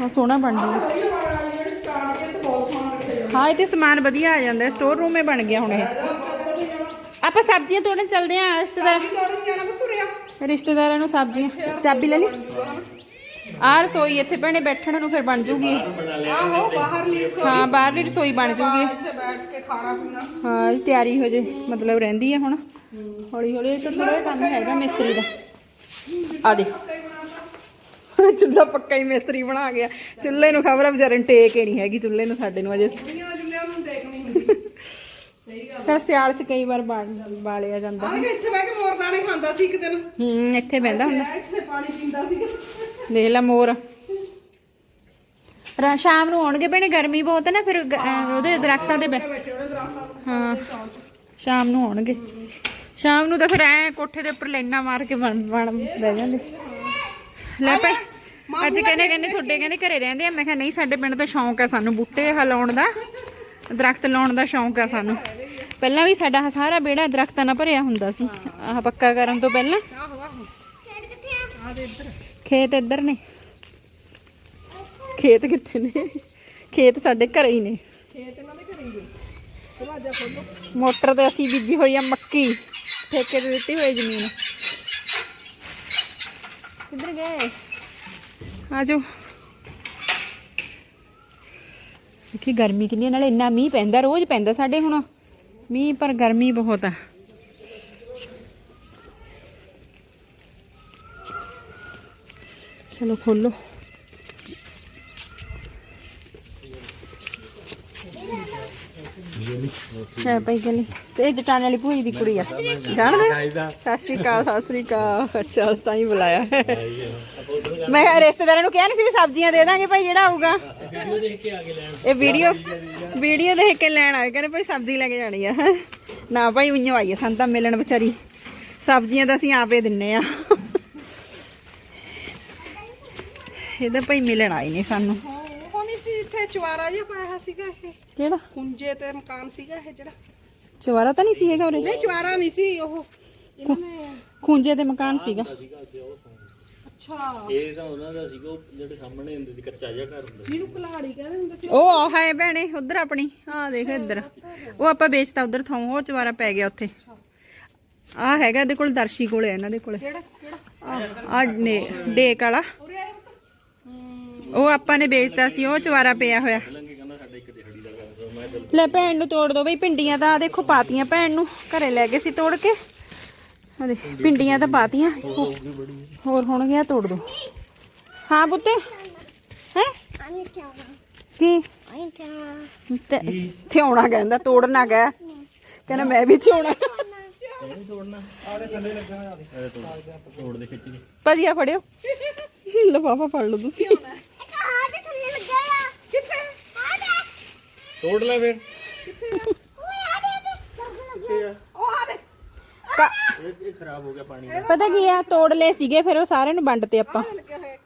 ਹਾਂ ਸੋਹਣਾ ਬਣ ਜੂਗਾ ਵਧੀਆ ਬਣ ਵਾਲੀ ਜਿਹੜੀ ਕਾਂਡੀਆਂ ਤੇ ਸਮਾਨ ਹਾਂ ਵਧੀਆ ਆ ਜਾਂਦਾ ਸਟੋਰ ਰੂਮ ਹੀ ਬਣ ਗਿਆ ਹੁਣ ਇਹ। ਆਪਾਂ ਸਬਜ਼ੀਆਂ ਤੋੜਨ ਚੱਲਦੇ ਆ ਰਿਸ਼ਤੇਦਾਰ ਰਿਸ਼ਤੇਦਾਰਾਂ ਨੂੰ ਸਬਜ਼ੀਆਂ ਚਾਬੀ ਲੈ ਲਈ। ਆਹ ਰਸੋਈ ਇੱਥੇ ਭੈਣੇ ਬੈਠਣ ਨੂੰ ਫਿਰ ਬਣ ਜੂਗੀ। ਆਹੋ ਬਾਹਰ ਲਈ ਸੋ ਹਾਂ ਬਾਹਰਲੀ ਰਸੋਈ ਬਣ ਜੂਗੀ। ਇੱਥੇ ਬੈਠ ਕੇ ਖਾਣਾ ਪੀਣਾ ਹਾਂ ਇਹ ਤਿਆਰੀ ਹੋ ਜੇ ਮਤਲਬ ਰਹਿੰਦੀ ਹੈ ਹੁਣ। ਹੌਲੀ ਹੌਲੀ ਇਹ ਤਾਂ ਥੋੜਾ ਕੰਮ ਹੈਗਾ ਮਿਸਤਰੀ ਦਾ। ਆ ਦੇ ਚੁੱਲ੍ਹਾ ਪੱਕਾ ਹੀ ਮਿਸਤਰੀ ਬਣਾ ਗਿਆ। ਚੁੱਲ੍ਹੇ ਨੂੰ ਖਬਰ ਆ ਵਿਚਾਰੇ ਨੂੰ ਟੇਕ ਹੀ ਨਹੀਂ ਹੈਗੀ ਚੁੱਲ੍ਹੇ ਨੂੰ ਸਾਡੇ ਨੂੰ ਅਜੇ ਸਰ ਸਿਆਲ ਚ ਕਈ ਵਾਰ ਬਾਲ- ਬਾਲਿਆ ਜਾਂਦਾ ਕਿ ਇੱਥੇ ਬਹਿ ਕੇ ਮੋਰ ਦਾਣੇ ਖਾਂਦਾ ਸੀ ਇੱਕ ਦਿਨ। ਹੂੰ ਇੱਥੇ ਬਹਿੰਦਾ ਹੁੰਦਾ। ਇੱਥੇ ਪਾਣੀ ਪੀਂਦਾ ਸੀ। ਦੇਖ ਲੈ ਮੋਰ। ਰਾ ਸ਼ਾਮ ਨੂੰ ਆਉਣਗੇ ਭੈਣੇ ਗਰਮੀ ਬਹੁਤ ਹੈ ਨਾ ਫਿਰ ਉਹਦੇ ਦਰਖਤਾਂ ਦੇ ਹਾਂ। ਸ਼ਾਮ ਨੂੰ ਆਉਣਗੇ। ਸ਼ਾਮ ਨੂੰ ਤਾਂ ਫਿਰ ਐ ਕੋਠੇ ਦੇ ਉੱਪਰ ਲੈਣਾ ਮਾਰ ਕੇ ਬਣ ਬਣ ਬਹਿ ਜਾਂਦੇ। ਲੈ ਪੈ ਅੱਜ ਕਹਿੰਦੇ ਕਹਿੰਦੇ ਤੁਹਾਡੇ ਕਹਿੰਦੇ ਘਰੇ ਰਹਿੰਦੇ ਆ। ਮੈਂ ਕਿਹਾ ਨਹੀਂ ਸਾਡੇ ਪਿੰਡ ਤਾਂ ਸ਼ੌਂਕ ਆ ਸਾਨੂੰ ਬੂਟੇ ਆਹ ਲਾਉਣ ਦਾ ਦਰਖਤ ਲਾਉਣ ਦਾ ਸ਼ੌਂਕ ਆ ਸਾਨੂੰ। ਪਹਿਲਾਂ ਵੀ ਸਾਡਾ ਸਾਰਾ ਵਿਹੜਾ ਦਰਖਤਾਂ ਨਾਲ ਭਰਿਆ ਹੁੰਦਾ ਸੀ। ਆਹ ਪੱਕਾ ਕਰਨ ਤੋਂ ਪਹਿਲਾਂ। ਦੇ ਖੇਤ ਇੱਧਰ ਨੇ। ਖੇਤ ਕਿੱਥੇ ਨੇ? ਖੇਤ ਸਾਡੇ ਘਰੇ ਹੀ ਨੇ। ਖੇਤ ਇਹਨਾਂ ਦੇ ਘਰੇ ਹੀ ਗਏ ਦਰਵਾਜ਼ਾ ਖੋਲੋ ਮੋਟਰ ਤੇ ਅਸੀਂ ਬੀਜੀ ਹੋਈ ਆ ਮੱਕੀ। ਠੇਕੇ ਤੇ ਦਿੱਤੀ ਹੋਈ ਜ਼ਮੀਨ। ਕਿੱਧਰ ਗਏ? ਆਜੋ। ਦੇਖੀ ਗਰਮੀ ਕਿੰਨੀ ਆ, ਨਾਲੇ ਇੰਨਾ ਮੀਂਹ ਪੈਂਦਾ ਰੋਜ਼ ਪੈਂਦਾ ਸਾਡੇ ਹੁਣ। ਮੀਂਹ ਪਰ ਗਰਮੀ ਬਹੁਤ ਆ। ਚਲੋ ਖੋਲੋ। ਹੈ ਭਾਈ ਗਲੀ ਇਹ ਜਟਾਣ ਵਾਲੀ ਭੂਈ ਦੀ ਕੁੜੀ ਆ। ਜਾਣਦੇ? ਸਤਿ ਸ਼੍ਰੀ ਅਕਾਲ, ਸਤਿ ਸ਼੍ਰੀ ਅਕਾਲ। ਅੱਛਾ ਤਾਂ ਹੀ ਬੁਲਾਇਆ। ਮੈਂ ਰਿਸ਼ਤੇਦਾਰਾਂ ਨੂੰ ਕਿਹਾ ਨਹੀਂ ਸੀ ਵੀ ਸਬਜ਼ੀਆਂ ਦੇ ਦਾਂਗੇ ਭਾਈ, ਜਿਹੜਾ ਆਊਗਾ। ਵੀਡੀਓ ਦੇਖ ਕੇ ਆ ਕੇ ਲੈਣ ਇਹ ਵੀਡੀਓ ਵੀਡੀਓ ਦੇਖ ਕੇ ਲੈਣ ਆਏ। ਕਹਿੰਦੇ ਭਾਈ ਸਬਜ਼ੀ ਲੈ ਕੇ ਜਾਣੀ ਆ। ਨਾ ਭਾਈ ਉਈਓ ਆਈ ਸਾਨੂੰ ਤਾਂ ਮਿਲਣ ਵਿਚਾਰੀ। ਸਬਜ਼ੀਆਂ ਤਾਂ ਅਸੀਂ ਆਪੇ ਦਿੰਨੇ ਆ। ਇਹਦਾ ਭਾਈ ਮਿਲਣ ਆਏ ਨੇ ਸਾਨੂੰ। ਇੱਥੇ ਚਵਾਰਾ ਜਿਹਾ ਪਾਇਆ ਸੀਗਾ ਇਹ? ਕਿਹੜਾ? ਕੁੰਜੇ ਤੇ ਮਕਾਨ ਸੀਗਾ ਇਹ ਜਿਹੜਾ। ਚਵਾਰਾ ਤਾਂ ਨਹੀਂ ਸੀ ਹੈਗਾ ਉਰੇ? ਨਹੀਂ ਚਵਾਰਾ ਨਹੀਂ ਸੀ ਉਹ। ਇਹਨਾਂ ਨੇ ਖੂੰਜੇ ਦੇ ਮਕਾਨ ਸੀਗਾ। ਅੱਛਾ। ਇਹ ਤਾਂ ਉਹਨਾਂ ਦਾ ਸੀਗਾ ਉਹ ਜਿਹੜੇ ਸਾਹਮਣੇ ਹੁੰਦੇ ਸੀ ਕੱਚਾ ਜਿਹਾ ਘਰ ਹੁੰਦਾ ਸੀ। ਜਿਹਨੂੰ ਕੁਲਾੜੀ ਕਹਿੰਦੇ ਹੁੰਦੇ ਸੀ। ਉਹ ਆ ਹੈ ਭੈਣੇ ਉਧਰ ਆਪਣੀ। ਆ ਦੇਖ ਇੱਧਰ। ਉਹ ਆਪਾਂ ਵੇਚਤਾ ਉਧਰ ਥਾਂ ਉਹ ਚਵਾਰਾ ਪੈ ਗਿਆ ਉੱਥੇ। ਆ ਹੈਗਾ ਇਹਦੇ ਕੋਲ ਦਰਸ਼ੀ ਕੋਲੇ ਆ ਇਹਨਾਂ ਦੇ ਕੋਲੇ। ਕਿਹੜਾ ਕਿਹੜਾ? ਆ ਡੇਕ ਵਾਲਾ। ਉਹ ਆਪਾਂ ਨੇ ਵੇਚਤਾ ਸੀ ਉਹ ਚਵਾਰਾ ਪਿਆ ਹੋਇਆ। ਲੈ ਭੈਣ ਨੂੰ ਤੋੜ ਦੋ ਬਈ ਪਿੰਡੀਆਂ ਤਾਂ ਦੇਖੋ ਪਾਤੀਆਂ ਭੈਣ ਨੂੰ ਘਰੇ ਲੈ ਗਏ ਸੀ ਤੋੜ ਕੇ। ਆ ਦੇ ਪਿੰਡੀਆਂ ਤਾਂ ਪਾਤੀਆਂ। ਹੋਰ ਹੋਣਗੀਆਂ ਤੋੜ ਦੋ। ਹਾਂ ਪੁੱਤ ਹੈ? ਕੀ? ਥਿਉਣਾ ਕਹਿੰਦਾ ਤੋੜਨਾ ਕਹਿ। ਕਹਿੰਦਾ ਮੈਂ ਵੀ ਥਿਉਣਾ। ਭਾਜੀ ਆ ਫੜਿਓ। ਲਫਾਫਾ ਫੜ ਲਓ ਤੁਸੀਂ। ਇੱਕ ਆ ਦੇ ਥੱਲੇ ਲੱਗਿਆ ਆ ਕਿੱਥੇ ਆ ਦੇ ਤੋੜ ਲੈ ਫਿਰ ਓਏ ਆ ਦੇ ਦੇ ਉਹ ਆ ਦੇ ਕਾ- ਇਹ ਇਹ ਖਰਾਬ ਹੋ ਗਿਆ ਪਾਣੀ ਦਾ ਪਤਾ ਕੀ ਆ ਤੋੜ ਲਏ ਸੀਗੇ ਫਿਰ ਉਹ ਸਾਰਿਆਂ ਨੂੰ ਵੰਡਤੇ ਆਪਾਂ ਲੱਗਿਆ ਹੋਇਆ ਇੱਕ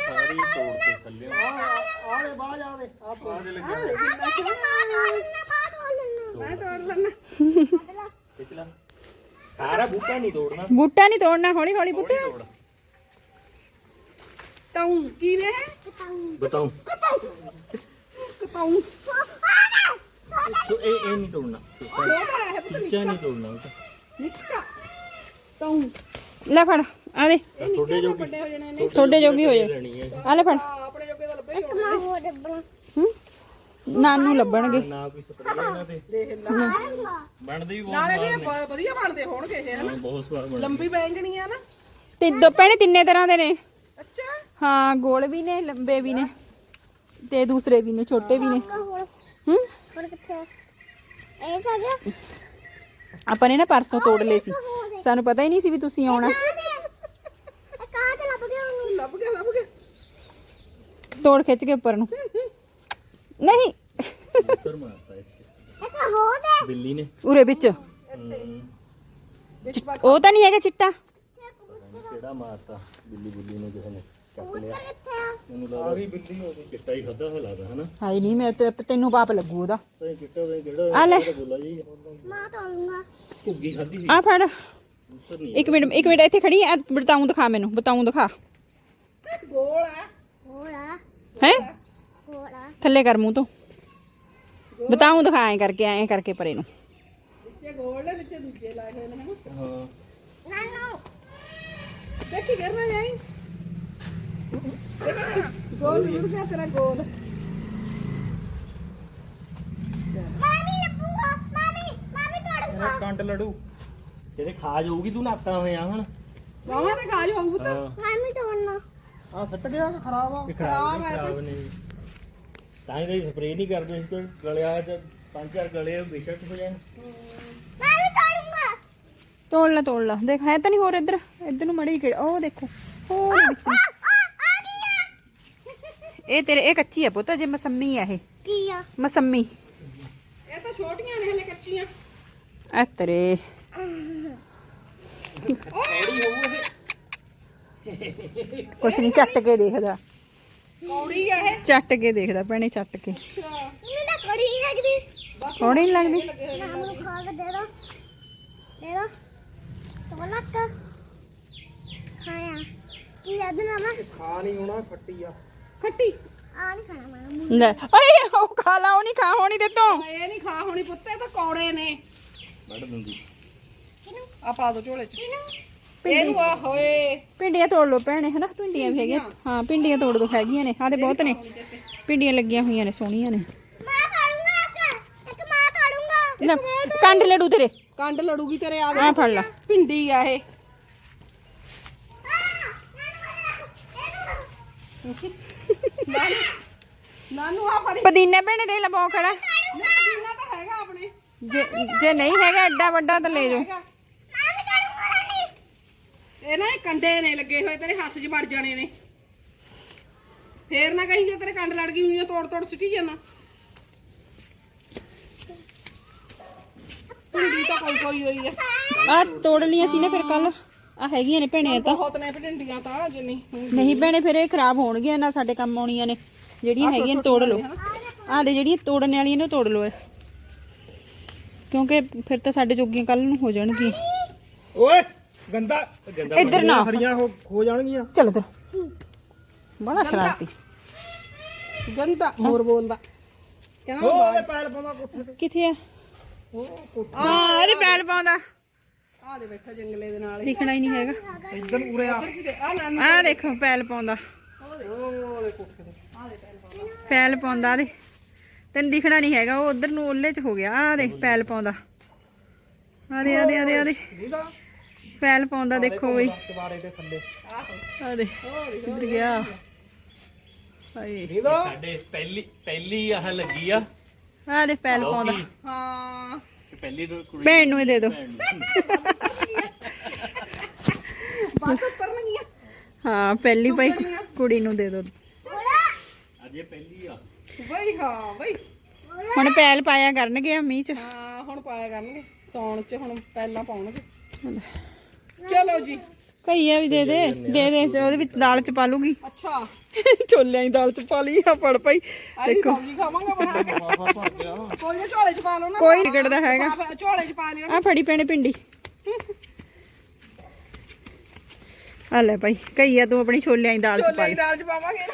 ਸਾਰੀ ਤੋੜ ਕੇ ਥੱਲੇ ਆਲੇ ਬਾਹਰ ਜਾ ਦੇ ਆ ਆਦੇ ਲੱਗਿਆ ਮੈਂ ਤੋੜ ਲੈਣਾ ਖਿੱਚ ਲੈ ਸਾਰਾ ਬੂਟਾ ਨਹੀਂ ਤੋੜਨਾ ਬੂਟਾ ਨਹੀਂ ਤੋੜਨਾ ਹੌਲੀ ਹੌਲੀ ਪੁੱਤ ਤੋੜ ਤਾਉ ਕੀ ਨੇ ਬਤਾਉ। ਤਾਉ ਤੋ ਇਹ ਇਹ ਨਹੀਂ ਤੋੜਨਾ। ਚੀਚਾ ਨਹੀਂ ਤੋੜਨਾ ਉਹ ਨਿੱਕਾ। ਤਾਉ ਲੈ ਫੜ ਆ ਦੇ। ਤੁਹਾਡੇ ਜੋ ਵੱਡੇ ਹੋ ਜਾਣੇ ਨੇ। ਤੁਹਾਡੇ ਜੋਗੀ ਹੋ ਜਾ ਲੈਣੀ ਹੈ ਆ ਲੈ ਫੜ। ਆਪਣੇ ਜੋਗੇ ਦਾ ਲੱਭੇ ਇੱਕ ਮਾਂ ਹੋਰ ਡੱਬਾ ਹੂੰ? ਨਾਨੂੰ ਲੱਭਣਗੇ। ਨਾ ਕੋਈ ਸਪਰੇਅ ਇਹਨਾਂ ਤੇ। ਦੇਖ ਲੈ। ਬਣਦੇ ਵੀ ਬਹੁਤ ਨਾਲੇ ਵੀ ਵਧੀਆ ਬਣਦੇ ਹੋਣਗੇ ਇਹ ਹਨਾ? ਬਹੁਤ ਸਵਾਦ ਬਣਦੇ ਲੰਬੀ ਬੈਂਗਣੀ ਆ ਨਾ। ਤੇ ਦੋ ਭੈਣੇ ਤਿੰਨੇ ਤਰ੍ਹਾਂ ਦੇ ਨੇ। ਅੱਛਾ। ਹਾਂ ਗੋਲ ਵੀ ਨੇ ਲੰਬੇ ਵੀ ਨੇ ਤੇ ਦੂਸਰੇ ਵੀ ਨੇ ਛੋਟੇ ਵੀ ਨੇ। ਹੋਰ ਹੂੰ? ਹੋਰ ਕਿੱਥੇ ਆ? ਇਹ ਤਾਂ ਗਿਆ। ਆਪਾਂ ਨੇ ਨਾ ਪਰਸੋਂ ਤੋੜ ਲਏ ਸੀ। ਸਾਨੂੰ ਪਤਾ ਹੀ ਨਹੀਂ ਸੀ ਵੀ ਤੁਸੀਂ ਆਉਣਾ। ਇੱਕ ਆ ਤੇ ਲੱਭ ਗਿਆ ਉਹਨੂੰ ਲੱਭ ਗਿਆ ਲੱਭ ਗਿਆ। ਤੋੜ ਖਿੱਚ ਕੇ ਉੱਪਰ ਨੂੰ। ਨਹੀਂ। ਉੱਤਰ ਮਾਰਤਾ ਇਸ ਇੱਕ ਹੋਰ ਦੇ ਬਿੱਲੀ ਨੇ। ਉਰੇ ਵਿੱਚ। ਹਮ, ਉਹ ਤਾਂ ਨਹੀਂ ਹੈਗਾ ਚਿੱਟਾ। ਕਿਹੜਾ ਮਾਰਤਾ? ਬਿੱਲੀ ਬੁੱਲੀ ਨੇ ਕਿਸੇ ਨੇ ਚੱਕ ਲਿਆ। ਆ। ਮੈਨੂੰ ਲੱਗਦਾ ਵੀ ਬਿੱਲੀ ਹੋ ਗਈ। ਚਿੱਟਾ ਹੀ ਖਾਦਾ ਹੋ ਲੱਗਦਾ ਹਨਾ? ਹਾਏ ਨਹੀਂ ਮੈਂ ਤੇ ਤੈਨੂੰ ਪਾਪ ਲੱਗੂ ਉਹਦਾ। ਤਾਂ ਚਿੱਟਾ ਆ ਲੈ। ਕਿਹੜਾ ਬੋਲਾ ਜੀ? ਮਾਂ ਤੋੜੂੰਗਾ। ਭੁੱਗੀ ਖਾਦੀ ਸੀ। ਆ ਫੜ। ਉੱਤਰ ਨਹੀਂ ਇੱਕ ਮਿੰਟ ਇੱਕ ਮਿੰਟ ਇੱਥੇ ਖੜੀ ਆ। ਬਤਾਉਂ ਦਿਖਾ ਮੈਨੂੰ ਬਤਾਉਂ ਦਿਖਾ। ਆ। ਆ। ਹੈ? ਆ। ਥੱਲੇ ਕਰ ਮੂੰਹ ਤੋਂ। ਬਤਾਉਂ ਦਿਖਾ ਐ ਕਰਕੇ ਐ ਕਰਕੇ ਪਰੇ ਨੂੰ। ਵਿੱਚੇ ਗੋਲ ਨੇ ਵਿੱਚੇ ਦੂਜੇ ਲਾਏ ਹੋਏ ਨੇ ਹਨਾ? ਹਾਂ। ਨਾਨੂ ਦੇਖੀ ਕਰਨਾ ਜਾਈ। ਗੋਲ ਮੁੜ ਗਿਆ ਤੇਰਾ ਗੋਲ। ਮਾਮੀ ਲੱਭੂਗਾ ਮਾਮੀ ਮਾਮੀ ਤੋੜੂਗਾ। ਕੰਟ ਲੜੂ ਤੇਰੇ ਖਾ ਜਾਊਗੀ ਤੂੰ ਨਾਤਾ ਹੋਇਆ ਹੁਣ। ਬਾਹਾਂ ਤੇ ਖਾ ਜਾਊ ਪੁੱਤ। ਹਾਂ। ਮਾਮੀ ਤੋੜਨਾ। ਆ ਸੱਟ ਗਿਆ ਕਿ ਖਰਾਬ ਆ। ਇਹ ਖਰਾਬ ਨਹੀਂ ਖਰਾਬ ਨਹੀਂ। ਤਾਂ ਹੀ ਸਪਰੇਅ ਨਹੀਂ ਕਰਦੇ ਸੀ ਤੇ ਗਲਿਆ ਚ ਪੰਜ ਚਾਰ ਗਲੇ ਬੇਸ਼ੱਕ ਹੋ ਜਾਣ। ਤੋੜ ਲੈ ਤੋੜ ਲੈ ਦੇਖ ਹੈ ਤਾਂ ਨਹੀਂ ਹੋਰ ਇੱਧਰ? ਇੱਧਰ ਨੂੰ ਮੜੀ ਕਿਹੜਾ ਉਹ ਦੇਖੋ। ਹੋਰ ਵਿੱਚ। ਨੂੰ। ਆ ਆ ਗਈ ਇਹ ਤੇਰੇ ਇਹ ਕੱਚੀ ਆ ਪੁੱਤ ਜੇ ਮਸੰਮੀ ਆ ਇਹ। ਕੀ ਆ? ਮਸੰਮੀ। ਇਹ ਤਾਂ ਛੋਟੀਆਂ ਨੇ ਹਲੇ ਕੱਚੀਆਂ। ਐ ਤੇਰੇ। ਕੁਛ ਨਹੀਂ ਚੱਟ ਕੇ ਦੇਖਦਾ। ਕੌੜੀ ਆ ਇਹ। ਚੱਟ ਕੇ ਦੇਖਦਾ ਭੈਣੇ ਚੱਟ ਕੇ। ਅੱਛਾ। ਮੈਨੂੰ ਤਾਂ ਕੜੀ ਨਹੀਂ ਲੱਗਦੀ। ਸੋਹਣੀ ਨੀ ਲੱਗਦੀ? ਨਾਮ ਨੂੰ ਖਾ ਕੇ ਦੇ ਦੋ। ਦੇ ਦੋ। ਕੀ ਯਾਦ ਨਾ ਮੈਂ ਖਾ ਨਹੀਂ ਹੋਣਾ ਖੱਟੀ ਆ। ਖੱਟੀ। ਆ ਨਹੀਂ ਖਾਣਾ ਮੈਂ ਲੈ ਓਏ ਉਹ ਖਾ ਲਾ ਉਹ ਨਹੀਂ ਖਾ ਹੋਣੀ ਤੇ ਤੋਂ ਇਹ ਨਹੀਂ ਖਾ ਹੋਣੀ ਪੁੱਤ ਇਹ ਤਾਂ ਕੌੜੇ ਨੇ। ਵੱਢ ਦੂੰਗੀ ਆ ਪਾ ਦੋ ਝੋਲੇ ਚ। ਇਹਨੂੰ ਆ ਹੋਏ। ਪਿੰਡੀਆਂ ਤੋੜ ਲੋ ਭੈਣੇ ਹਨਾ? ਪਿੰਡੀਆਂ ਵੀ ਹੈਗੀਆਂ। ਹਾਂ ਪਿੰਡੀਆਂ ਤੋੜ ਦੋ ਹੈਗੀਆਂ ਨੇ। ਆਹ ਤੇ ਬਹੁਤ ਨੇ। ਪਿੰਡੀਆਂ ਲੱਗੀਆਂ ਹੋਈਆਂ ਨੇ ਸੋਹਣੀਆਂ ਨੇ। ਮੈਂ ਤੋੜੂੰਗਾ ਇੱਕ। ਇੱਕ ਮੈਂ ਤੋੜੂੰਗਾ। ਲੈ ਕੰਡ ਲੜੂ ਤੇਰੇ। ਕੰਡ ਲੜੂਗੀ ਤੇਰੇ ਆ ਆ ਫੜ ਲਾ। ਭਿੰਡੀ ਆ ਇਹ। ਨਾਨੂ ਆ ਫੜੀ। ਪਦੀਨੇ ਭੈਣੇ ਦੇ ਲਵਾਓ ਖੜਾ। ਪਦੀਨਾ ਤਾਂ ਹੈਗਾ ਆਪਣੇ। ਜੇ ਜੇ ਨਹੀਂ ਹੈਗਾ ਐਡਾ ਵੱਡਾ ਤਾਂ ਲੈ ਜਾਓ। ਇਹ ਨਾ ਇਹ ਕੰਡੇ ਨੇ ਲੱਗੇ ਹੋਏ ਤੇਰੇ ਹੱਥ 'ਚ ਵੜ ਜਾਣੇ ਨੇ। ਫੇਰ ਨਾ ਕਹੀਂ ਜੇ ਤੇਰੇ ਕੰਡ ਲੜ ਗਈ ਹੋਈਆਂ ਤੋੜ ਤੋੜ ਸਿੱਟੀ ਜਾਣਾ। ਭਿੰਡੀ ਤਾਂ ਕੋਈ ਕੋਈ ਹੋਈ ਆ। ਆ ਤੋੜ ਲੀਆਂ ਸੀ ਨਾ ਫਿਰ ਕੱਲ ਆ ਹੈਗੀਆਂ ਨੇ ਭੈਣੇ ਇਹ ਤਾਂ। ਬਹੁਤ ਨੇ ਭਿੰਡੀਆਂ ਤਾਂ ਜਿੰਨੀ ਨਹੀਂ ਭੈਣੇ ਫਿਰ ਇਹ ਖਰਾਬ ਹੋਣਗੀਆਂ ਨਾ ਸਾਡੇ ਕੰਮ ਆਉਣੀਆਂ ਨੇ। ਜਿਹੜੀਆਂ ਹੈਗੀਆਂ ਨੇ ਤੋੜ ਲਓ। ਆ ਦੇ ਜਿਹੜੀਆਂ ਤੋੜਨ ਵਾਲੀਆਂ ਨੇ ਉਹ ਤੋੜ ਲਓ ਇਹ। ਕਿਉਂਕਿ ਫਿਰ ਤਾਂ ਸਾਡੇ ਜੋਗੀਆਂ ਕੱਲ ਨੂੰ ਹੋ ਜਾਣਗੀਆਂ। ਓਏ ਗੰਦਾ। ਇੱਧਰ ਨਾ। ਹਰੀਆਂ ਹੋ ਹੋ ਜਾਣਗੀਆਂ। ਚਲੋ ਤਰ ਬੜਾ ਸ਼ਰਾਰਤੀ। ਗੰਦਾ ਹੋਰ ਬੋਲਦਾ। ਕਹਿੰਦਾ ਉਹਦੇ ਪੈਰ ਪਾਉਂਦਾ ਕੋਠੇ ਤੇ। ਕਿੱਥੇ ਆ? ਹਾਂ ਇਹਦੇ ਪੈਲ ਪਾਉਂਦਾ। ਆ ਦੇ ਬੈਠਾ ਜੰਗਲੇ ਦੇ ਨਾਲ ਦਿਖਣਾ ਹੀ ਨਹੀਂ ਹੈਗਾ। ਇੱਧਰ ਉਰੇ ਆ। ਆ ਨਾ ਆਹ ਦੇਖੋ ਪੈਲ ਪਾਉਂਦਾ। ਪੈਲ ਪਾਉਂਦਾ। ਦੇ। ਤੈਨੂੰ ਦਿਖਣਾ ਨਹੀਂ ਹੈਗਾ ਉਹ ਉਧਰ ਨੂੰ ਓਲੇ ਚ ਹੋ ਗਿਆ। ਆਹ ਦੇ ਪੈਲ ਪਾਉਂਦਾ। ਆਦੇ ਆਦੇ ਆਦੇ ਆਦੇ ਨੀਦਾ ਪੈਲ ਪਾਉਂਦਾ ਦੇਖੋ ਬਈ। ਦੁਬਾਰੇ ਦੇ ਥੱਲੇ। ਆਦੇ ਇੱਧਰ ਗਿਆ। ਹਾਏ। ਨੀਦਾ ਸਾਡੇ ਪਹਿਲੀ ਪਹਿਲੀ ਆਹ ਲੱਗੀ ਆ। ਆਹ ਦੇ ਪੈਲ ਪਾਉਂਦਾ। ਹਾਂ। ਪਹਿਲੀ ਤੋਂ ਕੁੜੀ ਭੈਣ ਨੂੰ ਹੀ ਦੇ ਦੋ। ਬਾਤ ਕਰਨਗੀਆਂ ਹਾਂ ਪਹਿਲੀ ਭਾਈ ਕੁੜੀ ਨੂੰ ਦੇ ਦੋ। ਅੱਜ ਇਹ ਪਹਿਲੀ ਆ। ਬਈ ਹਾਂ ਬਈ। ਹੁਣ ਪੈਲ ਪਾਇਆ ਕਰਨਗੇ ਆ ਮੀਂਹ ਚ। ਹਾਂ ਹੁਣ ਪਾਇਆ ਕਰਨਗੇ। ਸੌਣ ਚ ਹੁਣ ਪਹਿਲਾਂ ਪਾਉਣਗੇ। ਚਲੋ ਜੀ। ਕਈਆ ਵੀ ਦੇ ਦੇ ਦੇ ਦੇ ਚ ਉਹਦੇ ਵਿੱਚ ਦਾਲ ਚ ਪਾ ਲੂਗੀ। ਅੱਛਾ। ਛੋਲਿਆਂ ਦੀ ਦਾਲ ਚ ਪਾ ਲਈ ਆ ਫੜ ਭਾਈ। ਆਈ ਸਬਜ਼ੀ ਖਾਵਾਂਗਾ ਬਣਾ ਕੇ। ਕੋਈ ਨਾ ਝੋਲੇ ਚ ਪਾ ਲਓ ਨਾ। ਕੋਈ ਵਿਗੜਦਾ ਹੈਗਾ। ਝੋਲੇ ਚ ਪਾ ਲਿਓ। ਆ ਫੜੀ ਪੈਣੇ ਪਿੰਡੀ। ਆ ਲੈ ਭਾਈ ਕਈਆ ਤੂੰ ਆਪਣੀ ਛੋਲਿਆਂ ਦੀ ਦਾਲ ਚ ਪਾ ਝੋਲੇ ਲਈ ਦੀ ਦਾਲ ਚ ਪਾਵਾਂਗੇ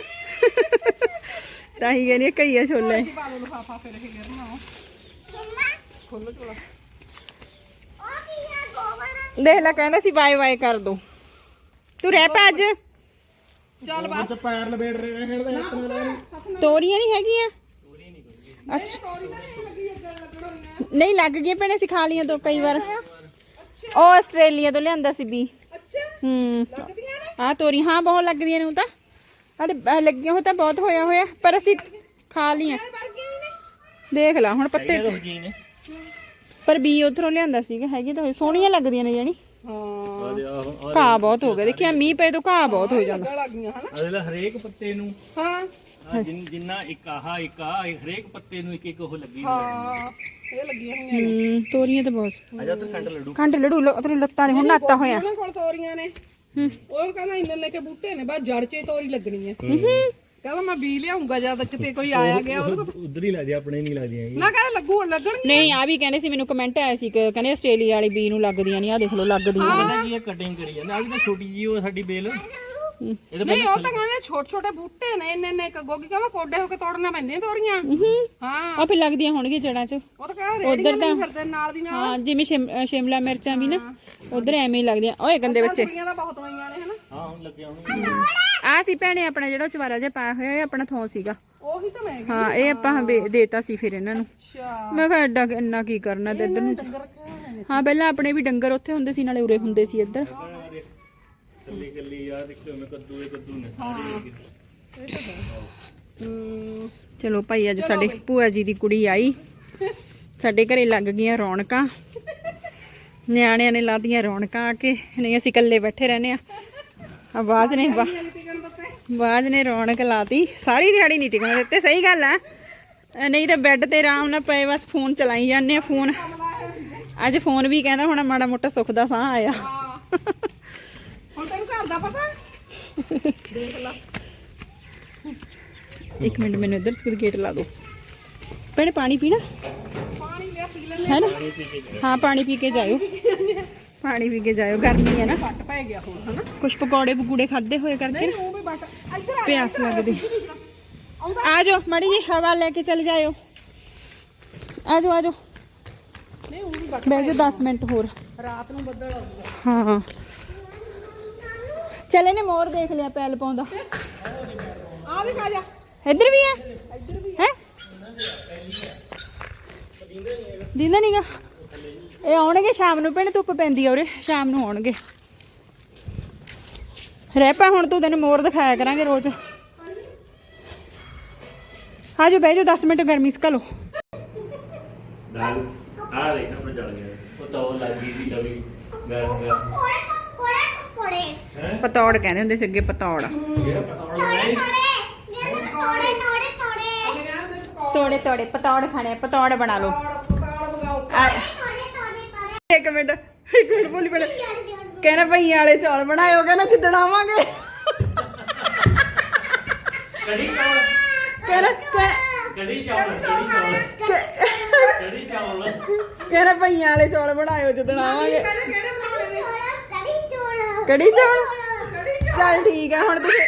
ਤਾਂ ਹੀ ਕਹਿੰਦੀ ਆ, ਕਈਆ ਛੋਲੇ। ਜੀ ਪਾ ਲਓ ਲਫਾਫਾ ਫਿਰ ਇਹ ਗਿਰਨਾ ਖੋਲੋ ਝੋਲਾ। ਉਹ ਕੀ ਹੈ ਗੋਬਰ ਦੇਖ ਲੈ ਕਹਿੰਦਾ ਸੀ ਬਾਏ ਬਾਏ ਕਰ ਦੋ। ਤੂੰ ਰਹਿ ਪਾ ਅੱਜ। ਚੱਲ ਬਸ। ਪੈਰ ਲਬੇੜ ਰਹੇ ਨੇ ਖੇਡਦੇ ਤੋਰੀਆਂ ਨਹੀਂ ਹੈਗੀਆਂ? ਅਸ- ਨਹੀਂ ਲੱਗ ਗਈਆਂ ਭੈਣੇ ਅਸੀਂ ਖਾ ਲੀਆਂ ਤੋਂ ਕਈ ਵਾਰ। ਉਹ ਆਸਟ੍ਰੇਲੀਆ ਤੋਂ ਲਿਆਂਦਾ ਸੀ ਵੀ ਅੱਛਾ। ਹੂੰ। ਆ ਤੋਰੀ ਹਾਂ ਬਹੁਤ ਲੱਗਦੀਆਂ ਨੇ ਉਹ ਤਾਂ। ਆ ਤੇ ਲੱਗੀਆਂ ਹੋ ਤਾਂ ਬਹੁਤ ਹੋਇਆ ਹੋਇਆ ਪਰ ਅਸੀਂ ਖਾ ਲੀਆਂ ਦੇਖ ਲੈ ਹੁਣ ਪੱਤੇ ਤਾਂ ਪਰ ਬੀ ਉਧਰੋਂ ਲਿਆਂਦਾ ਸੀਗਾ ਹੈਗੀ ਤਾਂ ਹੋਈ- ਸੋਹਣੀਆਂ ਲੱਗਦੀਆਂ ਨੇ ਜਾਨੀ ਹਾਂ। ਘਾਹ ਬਹੁਤ ਹੋ ਗਿਆ ਦੇਖਿਆ ਮੀਂਹ ਪਏ ਤੋਂ ਘਾਹ ਬਹੁਤ ਹੋ ਜਾਂਦਾ ਲੱਗ ਗਈਆਂ ਹਨਾ? ਹਰੇਕ ਪੱਤੇ ਨੂੰ। ਹਾਂ। ਆਹ ਜਿੰਨ- ਜਿੰਨਾ ਇੱਕ ਆਹ ਇੱਕ ਆ ਹਰੇਕ ਪੱਤੇ ਨੂੰ ਇੱਕ ਇੱਕ ਉਹ ਲੱਗੀ ਹੋਈ ਹਾਂ। ਇਹ ਲੱਗੀਆਂ ਹੋਈਆਂ ਨੇ। ਹੂੰ ਤੋਰੀਆਂ ਤਾਂ ਬਹੁਤ। ਆ ਜਾ ਤੂੰ ਖੰਡ ਲੱਡੂ। ਖੰਡ ਲੜੂ ਲੋ ਤੇਰੇ ਲੱਤਾਂ ਨੇ ਹੁਣ ਨਾਤਾ ਹੋਇਆ ਉਹਨਾਂ ਕੋਲ ਤੋਰੀਆਂ ਨੇ। ਉਹ ਕਹਿੰਦਾ ਇੰਨੇ ਲੈ ਕੇ ਬੂਟੇ ਨੇ ਬਸ ਜੜ 'ਚ ਹੀ ਤੋਰੀ ਲੱਗਣੀ ਹੈ। ਕਹਿੰਦਾ ਮੈਂ ਬੀ ਲਿਆਉਂਗਾ ਜਦ ਕਿਤੇ ਕੋਈ ਆਇਆ ਗਿਆ ਉਹਦੇ ਕੋਲ ਉਧਰ ਹੀ ਲੱਗਦੀ ਆਪਣੇ ਨਹੀਂ ਲੱਗਦੀਆਂ ਨਾ ਕਹਿੰਦਾ ਲੱਗੂ ਲੱਗਣਗੇ ਨਹੀਂ ਆ ਵੀ ਕਹਿੰਦੇ ਸੀ ਮੈਨੂੰ ਕਮੈਂਟ ਆਇਆ ਸੀ ਕਿ ਕਹਿੰਦੇ ਆਸਟ੍ਰੇਲੀਆ ਵਾਲੀ ਬੀ ਨੂੰ ਲੱਗਦੀਆਂ ਨਹੀਂ ਆ ਦੇਖ ਲਓ ਲੱਗਦੀਆਂ ਨੇ। ਪਤਾ ਕੀ ਇਹ ਕਟਿੰਗ ਕਰੀ ਜਾਂਦੇ ਆ ਵੀ ਤਾਂ ਛੋਟੀ ਜੀ ਉਹ ਸਾਡੀ ਬੇਲ। ਇਹਦੇ ਨਹੀਂ ਉਹ ਤਾਂ ਕਹਿੰਦੇ ਛੋਟੇ ਛੋਟੇ ਬੂਟੇ ਨੇ ਇੰਨੇ ਇੰਨੇ ਇੱਕ ਗੋਗੀ ਕਹਿੰਦਾ ਕੋਡੇ ਹੋ ਕੇ ਤੋੜਨਾ ਪੈਂਦੀਆਂ ਤੋਰੀਆਂ। ਹਾਂ। ਆ ਫਿਰ ਲੱਗਦੀਆਂ ਹੋਣਗੀਆਂ ਜੜਾਂ 'ਚ। ਉਹ ਤਾਂ ਕਹਿੰਦਾ ਰੇੜੀਆਂ ਨਹੀਂ ਫਿਰਦੇ ਨਾਲ ਦੀ ਨਾਲ। ਹਾਂ ਜਿਵੇਂ ਸ਼ਿਮ- ਅ, ਸ਼ਿਮਲਾ ਮਿਰਚਾਂ ਵੀ ਨਾ ਉਧਰ ਐਵੇਂ ਹੀ ਲੱਗਦੀਆਂ। ਓਏ ਗੰਦੇ ਬੱਚੇ। ਕੁੜੀਆਂ ਬਹੁਤ ਆਈਆਂ ਨੇ ਹਨਾ। ਹਾਂ ਹੁਣ ਲੱਗਿਆ ਹੋਣੀ ਆ ਸੀ ਭੈਣੇ ਆਪਣਾ ਜਿਹੜਾ ਚਵਾਰਾ ਜਿਹਾ ਪਾਇਆ ਹੋਇਆ ਇਹ ਆਪਣਾ ਥੋਂ ਸੀਗਾ। ਉਹੀ ਤਾਂ ਮੈਂ ਹਾਂ ਇਹ ਆਪਾਂ ਵੇ- ਦੇਤਾ ਸੀ ਫਿਰ ਇਹਨਾਂ ਨੂੰ। ਅੱਛਾ। ਮੈਂ ਕਿਹਾ ਐਡਾ ਇੰਨਾ ਕੀ ਕਰਨਾ ਤੇ ਇੱਧਰ ਨੂੰ ਹਾਂ ਪਹਿਲਾਂ ਆਪਣੇ ਵੀ ਡੰਗਰ ਉੱਥੇ ਹੁੰਦੇ ਸੀ ਨਾਲੇ ਉਰੇ ਹੁੰਦੇ ਸੀ ਇੱਧਰ। ਕੱਲੀ ਕੱਲੀ ਯਾਰ ਦੇਖੋ ਮੈਂ ਕੱਦੂ ਇਹ ਕੱਦੂ ਨੇ। ਸਾਰੇ ਹਮ, ਚਲੋ ਭਾਈ ਅੱਜ ਸਾਡੇ ਭੂਆ ਜੀ ਦੀ ਕੁੜੀ ਆਈ। ਸਾਡੇ ਘਰੇ ਲੱਗ ਗਈਆਂ ਰੌਣਕਾਂ। ਨਿਆਣਿਆਂ ਨੇ ਲਾਤੀਆਂ ਰੌਣਕਾਂ ਆ ਕੇ ਨਹੀਂ ਅਸੀਂ ਇਕੱਲੇ ਬੈਠੇ ਰਹਨੇ ਆ। ਆਵਾਜ਼ ਨੇ ਆਵਾਜ਼ ਨੇ ਰੌਣਕ ਲਾਤੀ। ਸਾਰੀ ਦਿਹਾੜੀ ਨਹੀਂ ਟਿਕਣ ਦਿੱਤੇ ਸਹੀ ਗੱਲ ਆ। ਨਹੀਂ ਤਾਂ ਬੈੱਡ ਤੇ ਆਰਾਮ ਨਾਲ ਪਏ ਬਸ ਫੋਨ ਚਲਾਈ ਜਾਂਦੇ ਆ ਫੋਨ ਅੱਜ ਫੋਨ ਵੀ ਕਹਿੰਦਾ ਹੁਣ ਮਾੜਾ ਮੋਟਾ ਸੁੱਖ ਦਾ ਸਾਹ ਆਇਆ। ਹੁਣ ਤੈਨੂੰ ਘਰ ਦਾ ਪਤਾ? ਦੇਖ ਲਾ। ਇੱਕ ਮਿੰਟ ਮੈਨੂੰ ਇੱਧਰ ਸਕੂਲ ਗੇਟ ਲਾ ਦਿਓ। ਭੈਣੇ ਪਾਣੀ ਪੀਣਾ? ਪਾਣੀ ਲਿਆ ਪੀ ਲੈਣੇ ਹਾਂ ਪਾਣੀ ਪੀ ਕੇ ਜਾਇਓ। ਪਾਣੀ ਪੀ ਕੇ ਜਾਇਓ ਗਰਮੀ ਹੈ ਨਾ। ਘੱਟ ਪੈ ਗਿਆ ਹੁਣ ਹਨਾ? ਕੁਛ ਪਕੌੜੇ ਪਕੂੜੇ ਖਾਦੇ ਹੋਏ ਕਰਕੇ? ਨਾ ਉਹ ਵੀ ਬਟ ਇੱਧਰ ਆ ਪਿਆਸ ਲੱਗਦੀ। ਆ। ਜਾਓ ਮੜੀ ਜੀ ਹਵਾ ਲੈ ਕੇ ਚਲ ਜਾਇਓ। ਆ ਜਾਓ ਆ ਜਾਓ। ਨਹੀਂ ਉਹ ਵੀ ਬਟ ਬਹਿ ਜਾਓ 10 ਮਿੰਟ ਹੋਰ। ਰਾਤ ਨੂੰ ਬੱਦਲ ਆਊਗਾ। ਹਾਂ ਚਲੇ ਨੇ ਮੋਰ ਦੇਖ ਲਿਆ ਪੈਲ ਪਾਉਂਦਾ ਆ ਵੀ ਖਾ ਜਾ। ਇੱਧਰ ਵੀ ਹੈ ਹੈ? ਦਿੰਦਾ ਨਹੀਂਗਾ ਇਹ ਆਉਣਗੇ ਸ਼ਾਮ ਨੂੰ ਭੈਣੇ ਧੁੱਪ ਪੈਂਦੀ ਆ ਉਰੇ ਸ਼ਾਮ ਨੂੰ ਆਉਣਗੇ। ਰਹਿ ਪਾ ਹੁਣ ਤੂੰ ਤੈਨੂੰ ਮੋਰ ਦਿਖਾਇਆ ਕਰਾਂਗੇ ਰੋਜ਼। ਆਜੋ ਬਹਿ ਜਾਓ 10 ਮਿੰਟ ਗਰਮੀ ਸਕਾ ਲੋ ਦਾਲ ਆ ਦੇਖ ਨਾ ਜਲ ਗਿਆ। ਲੱਗੀ ਗਰਮ ਗਰਮ ਪਤੌੜ ਕਹਿੰਦੇ ਹੁੰਦੇ ਸੀ ਅੱਗੇ ਪਤੌੜ। ਤੋੜੇ ਤੋੜੇ ਤੋੜੇ ਤੋੜੇ ਤੋੜੇ। ਤੋੜੇ ਤੋੜੇ ਪਤੌੜ ਖਾਣੇ ਪਤੌੜ ਬਣਾ ਲਓ। ਇੱਕ ਮਿੰਟ ਇੱਕ ਮਿੰਟ ਬੋਲੀ ਬੜੇ ਕਹਿੰਦਾ ਭਈਆਂ ਵਾਲੇ ਚੌਲ ਬਣਾਇਓ ਕਹਿੰਦਾ ਜਿੱਦਣ ਆਵਾਂਗੇ। ਕੜੀ ਚਾਵਲ ਕਹਿੰਦਾ ਕਹਿੰਦਾ- ਕੜੀ ਚਾਵਲ ਕੜੀ ਚਾਵਲ ਕੜੀ ਚਾਵਲ ਕਹਿੰਦਾ ਭਈਆਂ ਵਾਲੇ ਚੌਲ ਬਣਾਇਓ ਜਿੱਦਣ ਆਵਾਂਗੇ। ਕੜੀ ਕੜੀ ਚੌਲ? ਚੱਲ। ਠੀਕ ਆ ਹੁਣ ਤੁਸੀਂ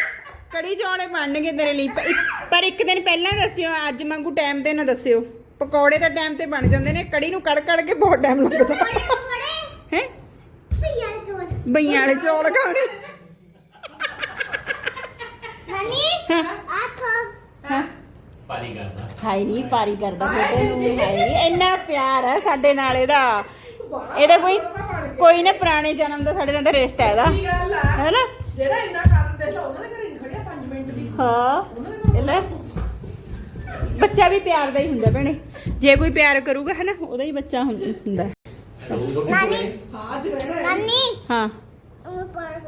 ਕੜੀ ਚੌਲੇ ਬਣਨਗੇ ਤੇਰੇ ਲਈ। ਇੱਕ- ਪਰ ਇੱਕ ਦਿਨ ਪਹਿਲਾਂ ਦੱਸਿਓ ਅੱਜ ਵਾਂਗੂ ਟਾਈਮ ਤੇ ਨਾ ਦੱਸਿਓ। ਪਕੌੜੇ ਤਾਂ ਟਾਈਮ ਤੇ ਬਣ ਜਾਂਦੇ ਨੇ ਕੜੀ ਨੂੰ ਕੜ ਕੜ ਕੇ ਬਹੁਤ ਟਾਈਮ ਲੱਗਦਾ। ਹੈ? ਭਈਆ ਬਈਆਂ ਵਾਲੇ ਚੌਲ ਖਾਣੇ। ਨਾਨੀ ਆ ਖਾ। ਪਾਰੀ ਕਰਦਾ। ਹਾਈ ਨਹੀਂ ਪਾਰੀ ਕਰਦਾ ਬੇਟੇ ਨੂੰ ਹਾਈ ਨਹੀਂ ਇੰਨਾ ਪਿਆਰ ਹੈ ਸਾਡੇ ਨਾਲ ਇਹਦਾ। ਇਹਦਾ ਕੋਈ ਕੋਈ ਨਾ ਪੁਰਾਣੇ ਜਨਮ ਦਾ ਸਾਡੇ ਨਾਲ ਤਾਂ ਰਿਸ਼ਤਾ ਇਹਦਾ। ਕੀ ਗੱਲ ਆ। ਹੈ ਨਾ ਜਿਹੜਾ ਇੰਨਾ ਕਰਨ ਦੇ ਤਾਂ ਉਹਨਾਂ ਦੇ ਘਰੇ ਖੜਿਆ 5 ਮਿੰਟ ਵੀ ਹਾਂ। ਇਹ ਲੈ ਬੱਚਾ ਵੀ ਪਿਆਰ ਦਾ ਹੀ ਹੁੰਦਾ ਭੈਣੇ। ਜੇ ਕੋਈ ਪਿਆਰ ਕਰੂਗਾ ਹੈ ਨਾ ਉਹਦਾ ਹੀ ਬੱਚਾ ਹੁੰ- ਹੁੰਦਾ ਨਾਨੀ ਹਾਂ ਅੱਜ ਰਹਿਣਾ ਹੈ ਨਾਨੀ ਹਾਂ ਉਹ ਪਰ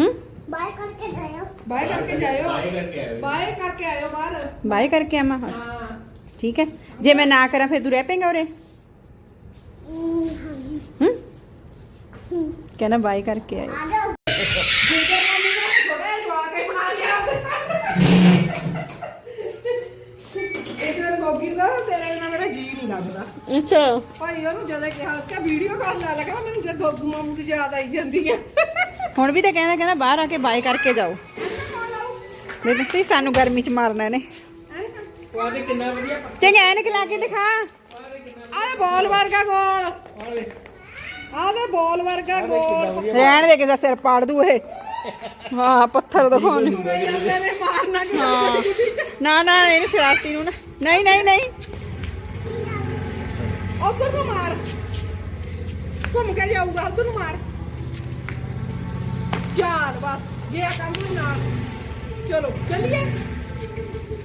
ਹੂੰ ਬਾਏ ਕਰਕੇ ਜਾਇਓ ਬਾਏ ਕਰਕੇ ਜਾਇਓ ਬਾਏ ਕਰਕੇ ਆਇਓ ਬਾਏ ਕਰਕੇ ਆਇਓ ਬਾਹਰ ਬਾਏ ਕਰਕੇ ਆਵਾਂ ਹਾਂ ਠੀਕ ਹੈ ਜੇ ਮੈਂ ਨਾ ਕਰਾਂ ਫਿਰ ਤੂੰ ਰਹਿ ਪੇਂਗਾ ਉਰੇ ਹਮ, ਹੂੰ ਕਹਿੰਦਾ ਬਾਏ ਕਰਕੇ ਆਏ ਆ ਜਾਓ ਜੀਜਾ ਨਾਨੀ ਨੇ ਥੋੜਾ ਜਵਾ ਕੇ ਬਣਾ ਲਿਆ ਇਧਰ ਗੋਗੀ ਦਾ ਤੇਰੇ ਨਾਲ ਮੇਰਾ ਜੀ ਨਹੀਂ ਲੱਗਦਾ। ਅੱਛਾ। ਭਾਈ ਉਹਨੂੰ ਜਦੋਂ ਕਿਹਾ ਉਸਕਾ ਵੀਡੀਓ ਕਾਲ ਲਾ ਲਗਾ ਮੈਨੂੰ ਜਦ ਗੋਗੂ ਮਾਮੂ ਦੀ ਯਾਦ ਆਈ ਜਾਂਦੀ ਹੈ ਹੁਣ ਵੀ ਤਾਂ ਕਹਿੰਦਾ ਕਹਿੰਦਾ ਬਾਹਰ ਆ ਕੇ ਬਾਏ ਕਰਕੇ ਜਾਓ। ਦੇਖ ਸੀ ਸਾਨੂੰ ਗਰਮੀ ਚ ਮਾਰਨਾ ਇਹਨੇ। ਉਹਦੇ ਕਿੰਨਾ ਵਧੀਆ ਚੰਗਾ ਐਨਕ ਲਾ ਕੇ ਦਿਖਾ। ਆਹ ਬੋਲ ਵਰਗਾ ਗੋਲ। ਆਹ ਦੇ ਬੋਲ ਵਰਗਾ ਗੋਲ। ਰਹਿਣ ਦੇ ਕਿਸੇ ਸਿਰ ਪਾੜ ਦੂ ਇਹ। ਹਾਂ ਪੱਥਰ ਦਿਖਾਉਣ ਨੂੰ। ਨੇ ਮਾਰਨਾ ਨਾ ਨਾ ਇਹਨੂੰ ਸ਼ਰਾਰਤੀ ਨੂੰ ਨਾ। ਨਹੀਂ ਨਹੀਂ ਨਹੀਂ। ਉਧਰ ਨੂੰ ਮਾਰ। ਘੁੰਮ ਕੇ ਜਾਊਗਾ ਉਧਰ ਨੂੰ ਮਾਰ। ਚੱਲ ਬਸ। ਗਿਆ ਕੰਮ ਨਾਲ। ਚਲੋ ਚੱਲੀਏ।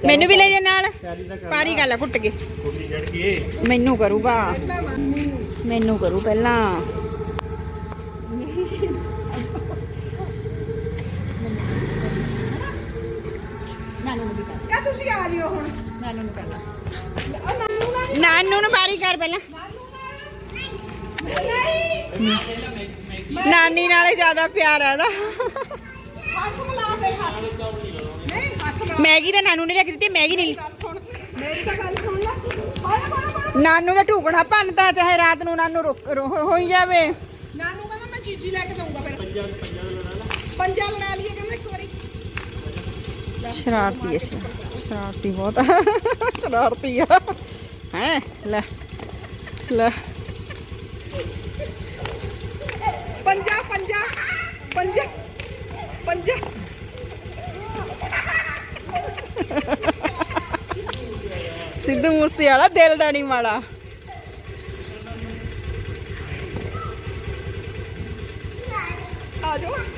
ਮੈਨੂੰ ਵੀ ਲੈ ਜਾ ਨਾਲ। ਪਾਰੀ ਗੱਲ ਆ ਘੁੱਟ ਕੇ। ਮੈਨੂੰ ਕਰੂਗਾ। ਮੈਨੂੰ ਕਰੂ ਪਹਿਲਾਂ। ਨਾਨੂ ਨੂੰ ਵੀ ਕਿਆ ਤੁਸੀਂ ਆ ਜਿਓ ਹੁਣ। ਨਾਨੂ ਨੂੰ ਕਰਨਾ ਉਹ ਨਾਨੂ ਨਾਲ ਨਾਨੂ ਨੂੰ ਪਾਰੀ ਕਰ ਪਹਿਲਾਂ। ਨਹੀਂ ਨਾਨੀ ਨਾਲੇ ਜ਼ਿਆਦਾ ਪਿਆਰ ਆ ਇਹਦਾ ਹੱਥ ਮਿਲਾ ਦੇ ਹੱਥ। ਨਹੀਂ ਹੱਥ ਮਿਲਾ। ਮੈਗੀ ਤਾਂ ਨਾਨੂ ਨੇ ਕੇ ਦਿੱਤੀ ਮੈਗੀ ਨਹੀਂ। ਗੱਲ ਸੁਣ ਮੇਰੀ ਤਾਂ ਗੱਲ ਸੁਣ ਲੈ। ਹੋਇਆ ਹੋਇਆ ਹੋਇਆ ਨਾਨੂ ਦਾ ਢੂਕਣਾ ਭੰਨਦਾ ਚਾਹੇ ਰਾਤ ਨੂੰ ਨਾਨੂ ਰੁਕ ਰੋ- ਹੋਈ ਜਾਵੇ। ਨਾਨੂ ਕਹਿੰਦਾ ਮੈਂ ਚੀਜੀ ਲੈ ਕੇ ਦਊਂਗਾ ਫਿਰ। ਪੰਜਾ ਪੰਜਾ ਲੜਾ ਲਈਏ ਕਹਿੰਦਾ ਇੱਕ ਵਾਰੀ। ਸ਼ਰਾਰਤੀ ਹੈ ਸ਼ਰਾ- ਸ਼ਰਾਰਤੀ ਬਹੁਤ ਆ। ਸ਼ਰਾਰਤੀ ਆ ਹੈ ਲੈ ਲੈ ਪੰਜਾ ਪੰਜਾ ਪੰਜਾ ਪੰਜਾ ਸਿੱਧੂ ਮੂਸੇ ਵਾਲਾ ਦਿਲ ਦਾ ਨਹੀਂ ਮਾੜਾ ਆ ਜਾਓ ਭੱਜ ਕੇ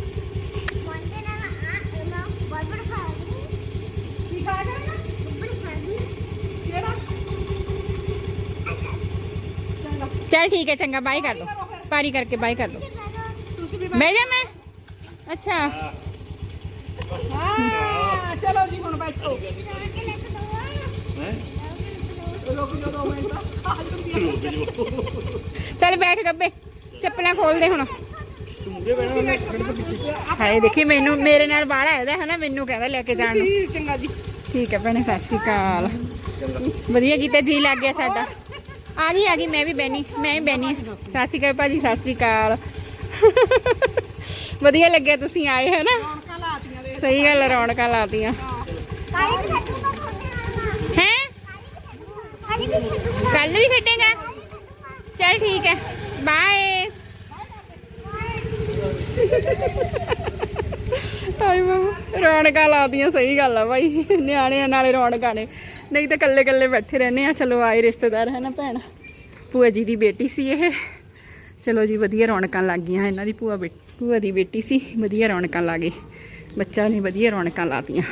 ਚੱਲ ਠੀਕ ਹੈ ਚੰਗਾ ਬਾਈ ਕਰ ਦੋ ਪਾਰੀ ਕਰਕੇ ਬਾਈ ਕਰ ਦੋ ਤੁਸੀਂ ਵੀ ਬਹਿ ਜਾ ਮੈਂ। ਅੱਛਾ। ਹਾਂ ਚਲੋ ਜੀ ਹੁਣ ਬੈਠੋ। ਚੱਲ ਗੱਬੇ ਚੱਪਲਾਂ ਖੋਲ ਦੇ ਹੁਣ। ਹਾਏ ਦੇਖੀ ਮੈਨੂੰ ਮੇਰੇ ਨਾਲ ਬਾੜਾ ਇਹਦਾ ਹੈ ਨਾ ਮੈਨੂੰ ਕਹਿੰਦਾ ਲੈ ਕੇ ਜਾਣ ਚੰਗਾ ਜੀ। ਠੀਕ ਹੈ ਭੈਣੇ ਸਤਿ ਸ਼੍ਰੀ ਅਕਾਲ। ਵਧੀਆ ਕੀਤਾ ਜੀ ਲੱਗ ਗਿਆ ਸਾਡਾ। ਆ ਗਈ ਆ ਗਈ ਮੈਂ ਵੀ ਬੈਣੀ ਮੈਂ ਵੀ ਬੈਣੀ ਸਤਿ ਸ਼੍ਰੀ ਅਕਾਲ ਭਾਜੀ ਸਤਿ ਸ਼੍ਰੀ ਅਕਾਲ। ਵਧੀਆ ਲੱਗਿਆ ਤੁਸੀਂ ਆਏ ਹੈ ਨਾ ਸਹੀ ਗੱਲ ਹੈ, ਰੌਣਕਾਂ ਲਾਤੀਆਂ। ਹੈ? ਕੱਲ ਵੀ ਖੇਡੇਗਾ? ਚਲ ਠੀਕ ਹੈ ਬਾਏ। ਹਾਏ ਮਾਮਾ ਰੌਣਕਾਂ ਲਾਦੀਆਂ ਸਹੀ ਗੱਲ ਆ ਭਾਈ। ਨਿਆਣਿਆਂ ਨਾਲੇ ਰੌਣਕਾਂ ਨੇ। ਨਹੀਂ ਤਾਂ ਇਕੱਲੇ ਇਕੱਲੇ ਬੈਠੇ ਰਹਿੰਦੇ ਆ। ਚਲੋ ਆਏ ਰਿਸ਼ਤੇਦਾਰ ਹੈ ਨਾ ਭੈਣ। ਭੂਆ ਜੀ ਦੀ ਬੇਟੀ ਸੀ ਇਹ। ਚਲੋ ਜੀ, ਵਧੀਆ ਰੌਣਕਾਂ ਲੱਗ ਗਈਆਂ ਇਹਨਾਂ ਦੀ। ਭੂਆ ਬੇ ਭੂਆ ਦੀ ਬੇਟੀ ਸੀ, ਵਧੀਆ ਰੌਣਕਾਂ ਲਾ ਗਏ ਬੱਚਾ ਨੇ ਵਧੀਆ ਰੌਣਕਾਂ ਲਾਤੀਆਂ।